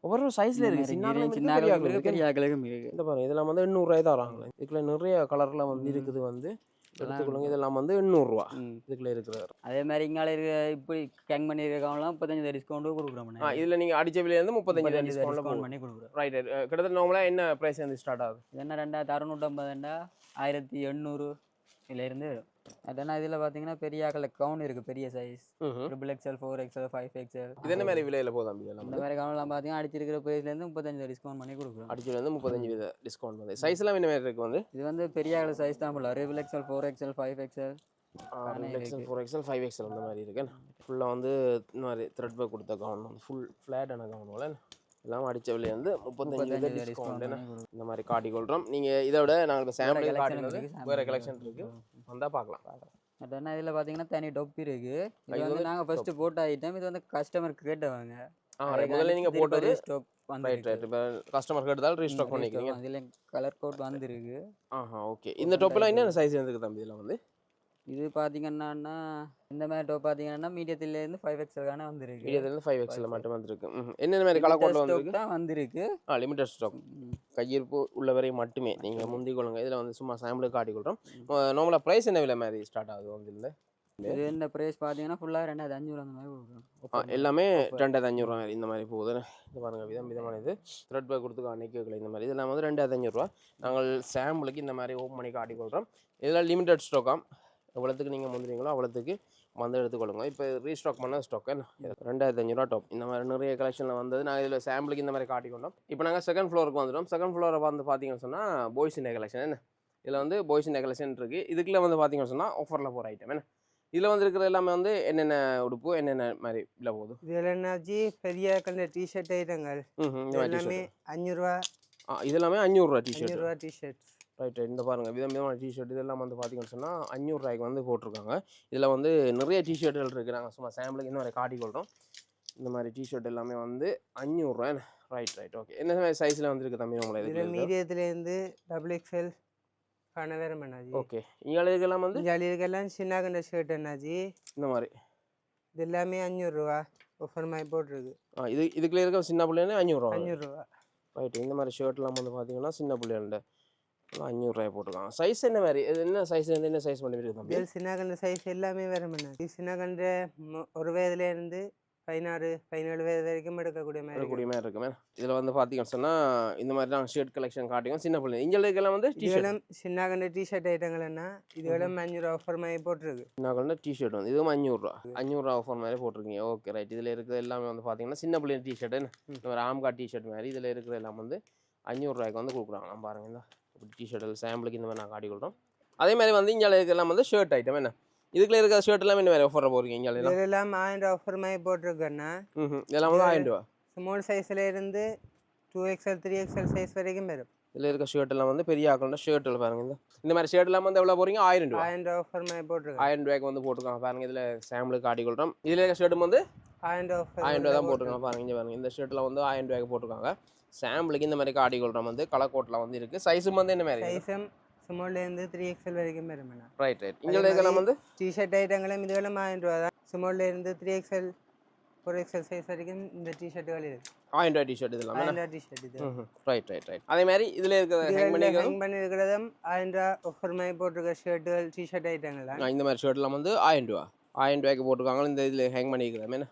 ஒவ்வொரு சைஸ்ல இருக்கு. சின்ன சின்ன பெரிய இருக்கு. இந்த பாருங்க இதெல்லாம் வந்து எண்ணூறுரூவாய் தராங்களே இதுக்குள்ள நிறைய கலர்ல வந்து. இருக்குது வந்து. எடுத்துக்கொள்ளுங்க. இதெல்லாம் வந்து எண்ணூறுரூவா. இதுக்குள்ள இருக்கிறது. அதே மாதிரி இங்கால இருக்க இப்படி கேங் பண்ணி இருக்கவங்களாம் முப்பத்தஞ்சு டிஸ்கவுண்ட்டும் கொடுக்குறோம் இதுல நீங்க அடிச்ச விலையில இருந்து முப்பத்தஞ்சு டிஸ்கவுண்ட் பண்ணி கொடுக்குறோம். ரைட் கிட்டத்தட்ட நார்மலா என்ன பிரைஸ் வந்து ஸ்டார்ட் ஆகுது? என்ன ரெண்டாயிரத்தி அறுநூற்றம்பதுண்டா ஆயிரத்தி எண்ணூறு. இருந்து வரும் அதனா இதில் பார்த்தீங்கன்னா பெரிய ஆக்கள கவுன் இருக்கு பெரிய size. Triple XL four XL five XL இது என்ன மாதிரி விலையில போதும் இந்த மாதிரி கவுன்லாம் பார்த்தீங்கன்னா அடிச்சிருக்கிற ப்ரைஸ்லேருந்து முப்பத்தஞ்சு டிஸ்கவுண்ட் பண்ணி கொடுக்குறோம். இருந்து முப்பத்தஞ்சு வித டிஸ்கவுண்ட் வந்து. சைஸ் எல்லாம் என்ன மாதிரி இருக்கு வந்து? இது வந்து பெரிய ஆக்கள சைஸ் தான் போல. Triple XL four XL five XL XL இருக்கு. ஃபோர் எக்ஸல் ஃபைவ் எக்ஸல் அந்த மாதிரி இருக்கு. ஃபுல்லாக வந்து இந்த மாதிரி த்ரெட் ஒர்க் கொடுத்த கவுன் வந்து. ஃபுல் ஃப்ளாட்டான கவுன் போல. எல்லாம் அடித்த விலை வந்து முப்பத்தஞ்சு டிஸ்கவுண்ட் என்ன? இந்த மாதிரி காட்டி கொள்கிறோம் நீங்கள் இதை விட நாங்கள் இப்போ சாம்பிள் காட்டினது வேறு கலெக்ஷன் இருக்கு. இருக்குது வந்தால் பார்க்கலாம். பட் ஆனால் இதில் பார்த்தீங்கன்னா தனி டொப் இருக்கு. இது வந்து நாங்கள் ஃபர்ஸ்ட் போட்ட ஐட்டம் இது வந்து கஸ்டமருக்கு கேட்டவங்க. முதல்ல நீங்கள் போட்டது ஸ்டாக் ரைட் ரைட் இப்போ கஸ்டமர் கேட்டதால் ரீஸ்டாக் பண்ணிக்கிறீங்க. அதில் கலர் கோட் வந்திருக்கு. ஆஹா ஓகே இந்த டொப்பெல்லாம் என்னென்ன சைஸ் இருந்துருக்கு தம்பி? இதில் வந்து இது பார்த்தீங்கன்னா இந்த மாதிரி டோப் பார்த்தீங்கன்னா மீடியத்துலேருந்து ஃபைவ் எக்ஸல்கான வந்திருக்கு. மீடியத்துலேருந்து ஃபைவ் எக்ஸில் மட்டும் வந்திருக்கு. என்னென்ன மாதிரி கலர் stock வந்திருக்கு? தான் வந்திருக்கு. ஆ லிமிடெட் ஸ்டாக். கையிருப்பு உள்ளவரை மட்டுமே. நீங்கள் முந்தி கொள்ளுங்க. இதில் வந்து சும்மா சாம்பிளுக்கு காட்டி கொள்கிறோம் நார்மலாக ப்ரைஸ் என்ன விலை மாதிரி ஸ்டார்ட் ஆகுது வந்து இந்த இது இந்த ப்ரைஸ் பார்த்தீங்கன்னா ஃபுல்லாக ரெண்டாயிரத்தி அஞ்சூறு அந்த மாதிரி கொடுக்குறோம் எல்லாமே ரெண்டாயிரத்தி அஞ்சூறுவா இந்த மாதிரி போகுது. இது பாருங்க விதம் விதமான இது. த்ரெட் பேக் கொடுத்து நிற்கல இந்த மாதிரி. இதெல்லாம் வந்து ரெண்டாயிரத்தி அஞ்சூறுரூவா நாங்கள் சாம்பிளுக்கு இந்த மாதிரி ஓப்பன் பண்ணி காட்டி கொள்கிறோம் இதெல்லாம் லிமிடெட் ஸ்டாக்காம் எவ்வளோத்துக்கு நீங்கள் முந்திரீங்களோ அவ்வளோத்துக்கு வந்து எடுத்துக்கொள்ளுங்க. இப்போ ரீஸ்டாக் பண்ண ஸ்டாக் என்ன? ரெண்டாயிரத்தி அஞ்சூறுவா டாப் இந்த மாதிரி நிறைய கலெக்ஷனில் வந்தது. நாங்கள் இதில் சாம்பிளுக்கு இந்த மாதிரி காட்டிக்கொண்டோம் இப்போ நாங்கள் செகண்ட் ஃப்ளோருக்கு வந்துட்டோம். செகண்ட் ஃப்ளோரை வந்து பார்த்தீங்கன்னு சொன்னால் பாய்ஸ் இண்டியா கலெக்ஷன் என்ன? இதில் வந்து பாய்ஸ் இண்டியா கலெக்ஷன் இருக்குது இதுக்குள்ளே வந்து பார்த்தீங்கன்னு சொன்னால் ஆஃபரில் போகிற ஐட்டம் என்ன? இதில் வந்து இருக்கிறது எல்லாமே வந்து என்னென்ன உடுப்பு என்னென்ன மாதிரி இல்லை போகுது? இதில் என்னாச்சு பெரிய கலர் டிஷர்ட் ஐட்டங்கள் எல்லாமே. அஞ்சூறுரூவா இதெல்லாமே அஞ்சூறுரூவா டிஷர்ட் அஞ்சூறுரூவா டிஷர்ட்ஸ் ரைட் இந்த பாருங்கள் விதம் விதமான டிஷர்ட் இதெல்லாம் வந்து பார்த்தீங்கன்னு சொன்னால் அஞ்சூறுரூவாய்க்கு வந்து போட்டிருக்காங்க. இதில் வந்து நிறைய டிஷர்ட்டுகள் இருக்குது நாங்கள் சும்மா சாம்பிளுக்கு இந்த மாதிரி காட்டிக்கொள்கிறோம் இந்த மாதிரி டிஷர்ட் எல்லாமே வந்து அஞ்சூறுரூவா ரைட் ரைட் ஓகே என்ன மாதிரி சைஸில் வந்துருக்கு தம்பி உங்களை இதில் மீடியத்துலேருந்து டபுள் எக்ஸ்எல் காண வேற பண்ணாஜி ஓகே இங்கே இதுக்கெல்லாம் வந்து? ஜாலியிருக்கெல்லாம் சின்ன கண்ட ஷர்ட் என்னாச்சு இந்த மாதிரி. இது எல்லாமே அஞ்சூறுரூவா ஆஃபர் மாதிரி போட்டிருக்கு. ஆ இது இதுக்குள்ள இருக்க சின்ன பிள்ளைன்னு அஞ்சூறுரூவா அஞ்சூறுரூவா ரைட் இந்த மாதிரி ஷர்ட்லாம் வந்து பார்த்தீங்கன்னா சின்ன பிள்ளைகள்ட அஞ்சூறுரூவாய் போட்டிருக்காங்க சைஸ் என்ன மாதிரி? இது என்ன சைஸ் என்ன சைஸ் பண்ணி இருக்கு தம்பி? இதில் சின்ன கண்ட சைஸ் எல்லாமே வேற பண்ணாது சின்ன கண்ட மொ- ஒரு வயதுலேருந்து பதினாறு பதினேழு வயது வரைக்கும் எடுக்கக்கூடிய மாதிரி இருக்கு. இருக்கக்கூடிய மாதிரி இருக்குமே. இதில் வந்து பார்த்தீங்கன்னு சொன்னால் இந்த மாதிரி நாங்கள் ஷர்ட் கலெக்ஷன் காட்டியும் சின்ன பிள்ளை இங்கெல்லாம் வந்து டிஷர்ட் சின்ன கண்ட டிஷர்ட் ஐட்டங்கள் என்ன இதுகளும் அஞ்சூறு ஆஃபர் மாதிரி போட்டிருக்கு. நான் கொண்ட டிஷர்ட் வந்து இதுவும் அஞ்சூறுரூவா அஞ்சூறுரூவா ஆஃபர் மாதிரி போட்டிருக்கீங்க. ஓகே ரைட் இதில் இருக்கிற எல்லாமே வந்து பார்த்தீங்கன்னா சின்ன பிள்ளைங்க இந்த மாதிரி ஆம்கா டிஷர்ட் மாதிரி. இதில் இருக்கிற எல்லாம் வந்து அஞ்சூறுரூவாய்க்கு வந்து கொடுக்குறாங்க பாருங்க இந்த. இப்படி டிஷர்ட் சாம்பிளுக்கு இந்த மாதிரி நான் காட்டி கொடுறோம் அதே மாதிரி வந்து இங்கே எல்லாம் வந்து ஷர்ட் ஐட்டம் என்ன? இதுக்குள்ள இருக்கிற ஷர்ட் எல்லாம் என்ன வேறு ஆஃபர் போகிறீங்க இங்கே எல்லாம்? இதெல்லாம் ஆயிரம் ஆஃபர் மாதிரி போட்டிருக்கேன்னா ம் இதெல்லாம் வந்து ஆயிரம் ரூபா ஸ்மால் சைஸ்ல இருந்து two XL three XL size வரைக்கும் வரும். இதில் இருக்க ஷர்ட் எல்லாம் வந்து பெரிய ஆக்கணும்னா ஷர்ட்டில் பாருங்க. இந்த இந்த மாதிரி ஷர்ட் எல்லாம் வந்து எவ்வளோ போகிறீங்க ஆயிரம் ரூபா ஆயிரம் ஆஃபர் மாதிரி போட்டிருக்கேன். ஆயிரம் ரூபாய்க்கு வந்து போட்டிருக்காங்க பாருங்க. இதில் சாம்பிளுக்கு காட்டி கொடுறோம் இதில் இருக்க ஷர்ட்டும் வந்து ஆயிரம் ஆஃபர் ஆயிரம் ரூபா தான் போட்டிருக்காங்க பாருங்க. இங்கே பாருங்க. இந்த ஷர்ட்டில் வந்து ஆயிரம் ரூபாய்க்கு போட்டிருக்காங்க. சாம்பிளுக்கு இந்த மாதிரி காட்டி கொள்கிறோம் வந்து கலர் கோட்டில் வந்து இருக்குது சைஸும் வந்து என்ன மாதிரி சைஸும் ஸ்மால்ல இருந்து த்ரீ எக்ஸ்எல் வரைக்கும் வரும் ரைட் ரைட் இங்கே மாதிரி வந்து? டிஷர்ட் ஐட்டங்களும் இதுகளும் ஆயிரம் ரூபா தான். ஸ்மால்ல இருந்து three XL four XL size வரைக்கும் இந்த டிஷர்ட்டுகள் இருக்கு. ஆயிரம் ரூபாய் டிஷர்ட் இது ஆயிரம் ரூபா டிஷர்ட் இது. ரைட் ரைட் ரைட் அதே மாதிரி இதில் இருக்கிற ஹேங் பண்ணி ஹேங் பண்ணிருக்கிறதும் ஆயிரம் ரூபா ஆஃபர் மாதிரி போட்டிருக்க ஷர்ட்டுகள் டிஷர்ட் ஐட்டங்கள் தான். இந்த மாதிரி ஷர்ட்லாம் வந்து ஆயிரம் ரூபா. ஆயிரம் ரூபாய்க்கு போட்டிருக்காங்க இந்த இதில் ஹேங் பண்ணிக்கிறேன் என்ன?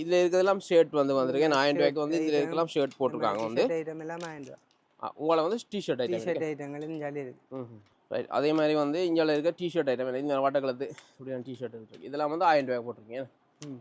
இதில் இருக்கிறதெல்லாம் ஷர்ட் வந்து வந்திருக்கு. நான் ஆயிரம் ரூபாய்க்கு வந்து இதில் இருக்கலாம் ஷர்ட் போட்டிருக்காங்க வந்து. ஐட்டம் எல்லாம் ஆயிரம் ரூபா உங்களை வந்து டிஷர்ட் ஐட்டம் டிஷர்ட் ஐட்டங்களும் ஜாலி இருக்கு. ரைட் அதே மாதிரி வந்து இங்கே இருக்க டிஷர்ட் ஐட்டம் இந்த வட்டக்கலத்து இப்படியான டிஷர்ட் இருக்கு. இதெல்லாம் வந்து ஆயிரம் ரூபாய்க்கு போட்டிருக்கீங்க.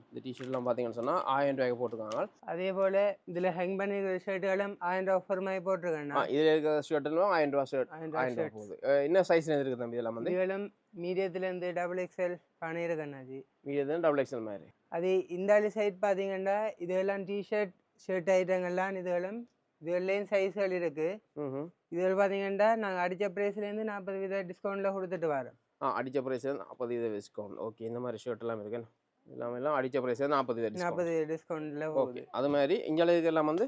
இந்த டிஷர்ட்லாம் பார்த்தீங்கன்னு சொன்னால் ஆயிரம் ரூபாய்க்கு போட்டிருக்காங்க. அதே போல இதுல ஹேங் பண்ணிருக்கிற ஷர்ட்டுகளும் ஆயிரம் ரூபா ஆஃபர் மாதிரி ஆ போட்டிருக்கேன்னா இதில் இருக்கிற ஷர்ட்லாம் ஆயிரம் ரூபா ஷர்ட் ஆயிரம் ரூபா போகுது. என்ன சைஸ்ல இருக்கு தம்பி இதெல்லாம் வந்து? இதுகளும் மீடியத்துல இருந்து டபுள் எக்ஸ்எல் பண்ணியிருக்கேன்னாச்சு மீடியம் டபுள் எக்ஸல் மாதிரி. அது இந்த சைட் பார்த்தீங்கன்னா இதெல்லாம் டிஷர்ட் ஷர்ட் ஐட்டங்கள்லாம் இதுகளும் இதுகள்லேயும் சைஸ்கள் இருக்கு. ம் இதுகள் பார்த்தீங்கன்னா நாங்கள் அடித்த ப்ரைஸ்லேருந்து நாற்பது வீத டிஸ்கவுண்ட்டில் கொடுத்துட்டு வரோம். ஆ அடித்த ப்ரைஸ் நாற்பது வீத டிஸ்கவுண்ட் ஓகே இந்த மாதிரி ஷர்ட் எல்லாம் இருக்கு. எல்லாமே எல்லாம் அடித்த ப்ரைஸ் நாற்பது நாற்பது டிஸ்கவுண்ட்டில் ஓகே அது மாதிரி இங்கே இருக்கலாம் வந்து?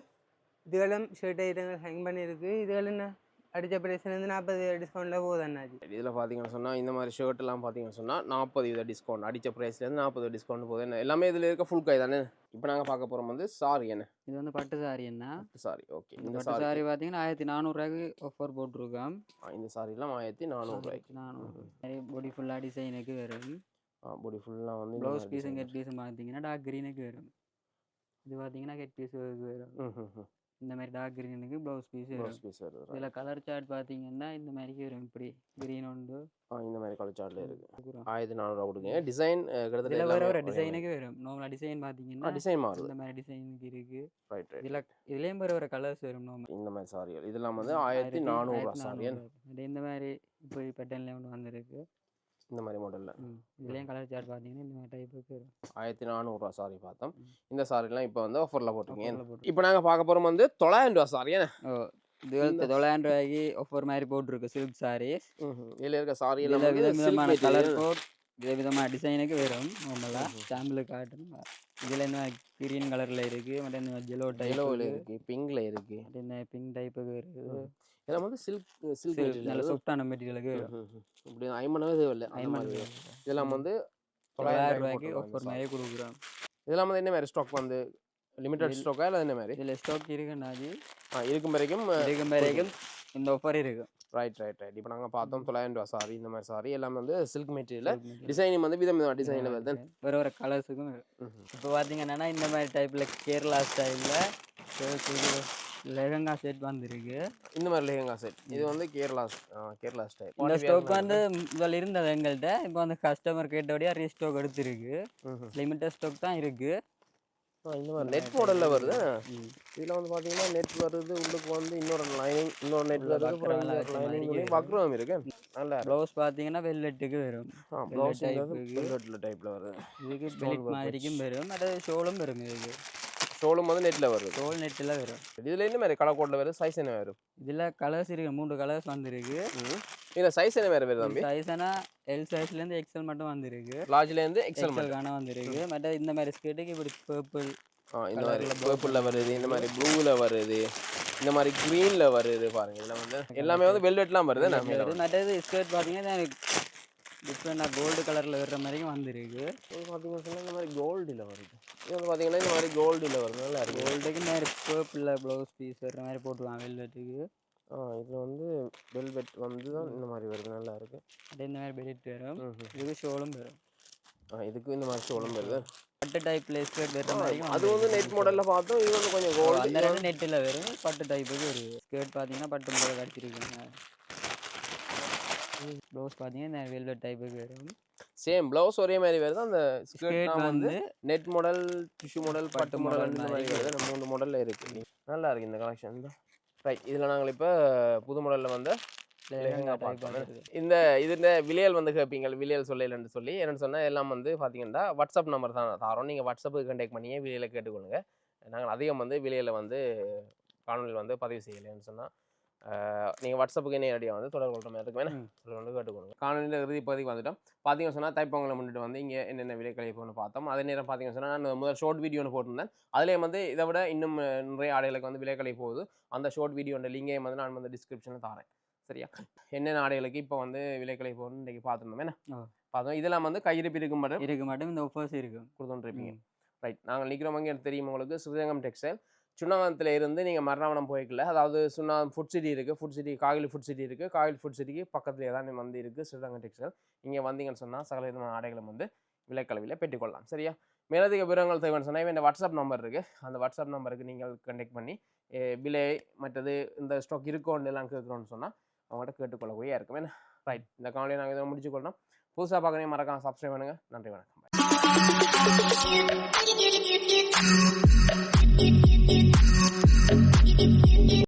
இதுகளும் ஷர்ட் ஐட்டங்கள் ஹேங் பண்ணியிருக்கு. இதுகளும் என்ன? அடித்த ப்ரைஸ்லேருந்து நாற்பது டிஸ்கவுண்ட்டில் போகுது அண்ணாச்சி இதில் பார்த்தீங்கன்னு சொன்னால் இந்த மாதிரி ஷர்ட் எல்லாம் பார்த்தீங்கன்னு சொன்னால் நாற்பது வீத டிஸ்கவுண்ட் அடித்த ப்ரைஸ்லேருந்து நாற்பது டிஸ்கவுண்ட் போகுது. என்ன எல்லாமே இதில் இருக்க ஃபுல் கை தானே? இப்போ நாங்கள் பார்க்க போகிறோம் வந்து சாரி என்ன? இது வந்து பட்டு சாரி என்ன சாரி ஓகே இந்த பட்டு சாரி பார்த்தீங்கன்னா ஆயிரத்தி நானூறுரூவாய்க்கு ஆஃபர் போட்டிருக்கோம். இந்த சாரிலாம் ஆயிரத்தி நானூறுரூவாய்க்கு. நானூறு. பொடி ஃபுல்லாக டிசைனுக்கு வரும். பாடி ஃபுல்லாக வந்து ப்ளவுஸ் பீஸும். கெட் பீஸும் பார்த்தீங்கன்னா டார்க் க்ரீனுக்கு வரும். இது பார்த்தீங்கன்னா கெட் பீஸ் வரும். ம் ம் இந்த மாதிரி டார்க் க்ரீனுக்கு ப்ளவுஸ் பீஸ் ப்ளவுஸ் பீஸ் வருது. இதில் கலர் சார்ட் பார்த்தீங்கன்னா இந்த மாதிரி வரும் இப்படி. க்ரீன் உண்டு. ஆ இந்த மாதிரி கலர் சார்ட்டில் இருக்குது அப்புறம் ஆயிரத்தி நானூறுரூவா கொடுங்க. டிசைன் கிட்டத்தட்ட வேற ஒரு டிசைனுக்கு வரும். நார்மலாக டிசைன் பார்த்தீங்கன்னா டிசைன் மாறுது. இந்த மாதிரி டிசைனுக்கு இருக்கு. ரைட் இதில் இதுலேயும் வேற ஒரு கலர்ஸ் வரும் நார்மல் இந்த மாதிரி சாரிகள் இதெல்லாம் வந்து ஆயிரத்தி நானூறுரூவா சாரி இது இந்த மாதிரி இப்போ பேட்டர்னில் ஒன்று வந்திருக்கு. இந்த மாதிரி மாடலில் இதுலேயும் கலர் சார்ட் பார்த்தீங்கன்னா இந்த மாதிரி டைப்புக்கு ஆயிரத்தி நானூறுரூவா சாரி பார்த்தோம். இந்த சாரிலாம் இப்போ வந்து ஆஃபரில் போட்டிருக்கீங்க. இப்போ நாங்கள் பார்க்க போகிறோம் வந்து தொள்ளாயிரம் ரூபா சாரி தொள்ளாயிரம் ரூபாய்க்கு ஆஃபர் மாதிரி போட்டிருக்கு சில்க் சாரீஸ் இதில் இருக்க சாரி எல்லாம் வித விதமான கலர் கோட் வித விதமான டிசைனுக்கு வரும். நார்மலாக சாம்பிள் காட்டணும் இதில் என்ன கிரீன் கலரில் இருக்குது மற்ற இந்த ஜெலோ டைப் இருக்கு. பிங்க்ல இருக்கு. மற்ற இந்த பிங்க் டைப்புக்கு இருக்குது இதெல்லாம் வந்து சில்க் சில்க் நல்ல சாஃப்டான மெட்டீரியலுக்கு இப்படி ஐம்பனவே தேவையில்லை. மாதிரி. இதெல்லாம் வந்து தொள்ளாயிரம் ரூபாய்க்கு ஆஃபர் மாதிரி கொடுக்குறோம். இதெல்லாம் வந்து என்ன மாதிரி ஸ்டாக் வந்து? லிமிடெட் ஸ்டாக்கா இல்லை என்ன மாதிரி? இதில் ஸ்டாக் இருக்குன்னாஜி ஆ இருக்கும் வரைக்கும் இருக்கும் வரைக்கும் இந்த ஆஃபர் இருக்கும் ரைட் ரைட் ரைட் இப்போ நாங்கள் பார்த்தோம் தொள்ளாயிரம் ரூபா சாரி இந்த மாதிரி சாரி எல்லாமே வந்து சில்க் மெட்டீரியல். டிசைனிங் வந்து விதம் விதம் டிசைனில் வருது. வேற வேற கலர்ஸுக்கும் இப்போ பார்த்தீங்கன்னா இந்த மாதிரி டைப்பில் கேரளா ஸ்டைலில் லெஹங்கா செட் வந்திருக்கு இந்த மாதிரி லெஹங்கா செட் இது வந்து கேரளா கேரளா ஸ்டைல் இந்த ஸ்டாக் வந்து முதல்ல இருந்தது எங்கள்கிட்ட இப்போ வந்து கஸ்டமர் கேட்டபடியாக ரீஸ்டாக் எடுத்திருக்கு. லிமிட்டட் ஸ்டாக் தான் இருக்கு. இந்த மாதிரி நெட் மாடலில் வருது. இதில் வந்து பார்த்தீங்கன்னா நெட் வருது உள்ளுக்கு வந்து இன்னொரு லைனிங் இன்னொரு நெட் வருது வக்ரம் மாதிரி இருக்கு. நல்லா ப்ளவுஸ் பார்த்தீங்கன்னா வெல்லெட்டுக்கு வரும். ப்ளவுஸ். வெல்வெட்டில் டைப்பில் வருது. இதுக்கு மாதிரிக்கும் வரும். அது ஷோலும் வரும் இதுக்கு. ஷோலும் வந்து நெட்டில் வருது ஷோல் நெட்டில் வரும். இதில் என்ன மாதிரி கலர் கோட்டில் வருது சைஸ் என்ன வரும்? இதில் கலர்ஸ் இருக்கு. மூணு கலர்ஸ் வந்திருக்கு. இதில் சைஸ் என்ன வேறு வருது தம்பி? சைஸ்னா எல் சைஸ்லேருந்து எக்ஸல் மட்டும் வந்திருக்கு. லார்ஜ்லேருந்து எக்ஸல் காண வந்திருக்கு. மற்ற இந்த மாதிரி ஸ்கேட்டுக்கு இப்படி பர்பிள் ஆ இந்த மாதிரி பர்பிளில் வருது. இந்த மாதிரி ப்ளூவில் வருது. இந்த மாதிரி க்ரீனில் வருது பாருங்க. இதில் வந்து எல்லாமே வந்து வெல்வெட்லாம் வருது. நம்ம மற்றது ஸ்கர்ட் பார்த்தீங்கன்னா டிஃப்ரெண்டாக கோல்டு கலரில் வர்ற மாதிரியும் வந்திருக்கு. பார்த்தீங்கன்னா சொன்னா இந்த மாதிரி கோல்டில் வருது. இது வந்து பார்த்தீங்கன்னா இந்த மாதிரி கோல்டில் வருது. நல்லா இருக்கு. கோல்டுக்கு மாதிரி பர்பிளில் ப்ளவுஸ் பீஸ் வர்ற மாதிரி போட்டுருவாங்க வெல்வெட்டுக்கு ஆ இதில் வந்து வெல்வெட் வந்து தான் இந்த மாதிரி வருது. நல்லா இருக்கு. அப்படியே இந்த மாதிரி பெலிட் வரும். இதுக்கு ஷோலும் வரும். ஆ இதுக்கு இந்த மாதிரி சோளம் வருது. பட்டு டைப்பில் ஸ்கர்ட் வர்ற ஆ, மாதிரியும் அது வந்து நெட் மாடலில் பார்த்தோம். இது வந்து கொஞ்சம் கோல்டு அந்த ரெண்டு நெட்டில் வரும். பட்டு டைப்புக்கு ஒரு ஸ்கர்ட் பார்த்தீங்கன்னா பட்டு முதல்ல கடிச்சிருக்குங்க. ப்ளவுஸ் பார்த்தீங்கன்னா இந்த வெல்வெட் டைப்புக்கு வரும் சேம் ப்ளவுஸ் ஒரே மாதிரி வருது அந்த ஸ்கர்ட் வந்து நெட் மாடல் டிஷ்யூ மாடல் பட்டு மாடல் இந்த மாதிரி வருது நம்ம மூணு மாடலில் இருக்கு. நல்லா இருக்கு இந்த கலெக்ஷன் தான் ரைட் இதில் நாங்கள் இப்போ புது மாடலில் வந்து இந்த இதுல விலையல் வந்து கேட்பீங்க விலையல் சொல்லலன்னு சொல்லி. என்னன்னு சொன்னால் எல்லாம் வந்து பார்த்தீங்கன்னா வாட்ஸ்அப் நம்பர் தான் தாரோம். நீங்கள் வாட்ஸ்அப்புக்கு கண்டெக்ட் பண்ணியே விலையில கேட்டுக்கொள்ளுங்க. நாங்கள் அதிகம் வந்து விலையில வந்து காணொலியில் வந்து பதிவு செய்யலைன்னு சொன்னால் நீங்கள் வாட்ஸ்அப்புக்கு நேரடியாக வந்து தொடர்பு கொள்கிற மாதிரி இருக்கு வேணா ம். சொல்லி வந்து கேட்டுக்கொள்ளுங்க. காணொலியில் இறுதி பதிவுக்கு வந்துட்டோம். பார்த்தீங்கன்னு சொன்னால் தைப்பொங்கலை முன்னிட்டு வந்து இங்கே என்னென்ன விலை கழிப்புன்னு பார்த்தோம். அதே நேரம் பார்த்தீங்கன்னு சொன்னால் நான் முதல் ஷார்ட் வீடியோன்னு போட்டிருந்தேன். அதுலேயே வந்து இதை விட இன்னும் நிறைய ஆடைகளுக்கு வந்து விலை கழிப்பு போகுது. அந்த ஷார்ட் வீடியோட லிங்கையும் வந்து நான் வந்து டிஸ்கிரிப்ஷனில் தரேன். சரியா? என்னென்ன ஆடைகளுக்கு இப்போ வந்து விலைக்கலை போகணும்னு இன்றைக்கி பார்த்துருந்தோம் என்ன. பார்த்தோம் இதெல்லாம் வந்து கையிருப்பு இருக்கும் மட்டும். இருக்கு மட்டும். இந்த ஆஃபர்ஸ் இருக்கும் கொடுத்துட்டுருப்பீங்க ரைட் நாங்கள் நிற்கிறோம் அங்கே எனக்கு தெரியும் உங்களுக்கு. ஸ்ரீரங்கம் டெக்ஸ்டைல் சுண்ணாங்கத்தில் இருந்து நீங்கள் மரணவனம் போய்க்கல. அதாவது சுண்ணா ஃபுட் சிட்டி இருக்குது ஃபுட் சிட்டி காகில் ஃபுட் சிட்டி இருக்குது காகில் ஃபுட் சிட்டிக்கு பக்கத்துலேயே தான் வந்து இருக்குது ஸ்ரீரங்க டெக்ஸ்டைல் இங்கே வந்தீங்கன்னு சொன்னால் சகல விதமான ஆடைகளும் வந்து விலைக்கலவியில் பெற்றுக்கொள்ளலாம் சரியா? மேலதிக விவரங்கள் தேவைன்னு சொன்னால் இந்த வாட்ஸ்அப் நம்பர் இருக்குது அந்த வாட்ஸ்அப் நம்பருக்கு நீங்கள் கண்டெக்ட் பண்ணி விலை மற்றது இந்த ஸ்டாக் இருக்கோன்னு எல்லாம் கேட்குறோன்னு சொன்னால் அவங்கள்ட்ட கேட்டுக்கொள்ளக்கூடிய இருக்கும் ஏன்னா ரைட் இந்த காலையில் நாங்கள் இதை முடிச்சுக்கொள்ளோம் கொள்ளணும் புதுசாக பார்க்கணும் மறக்காம சப்ஸ்கிரைப் பண்ணுங்கள் நன்றி வணக்கம். Thank you.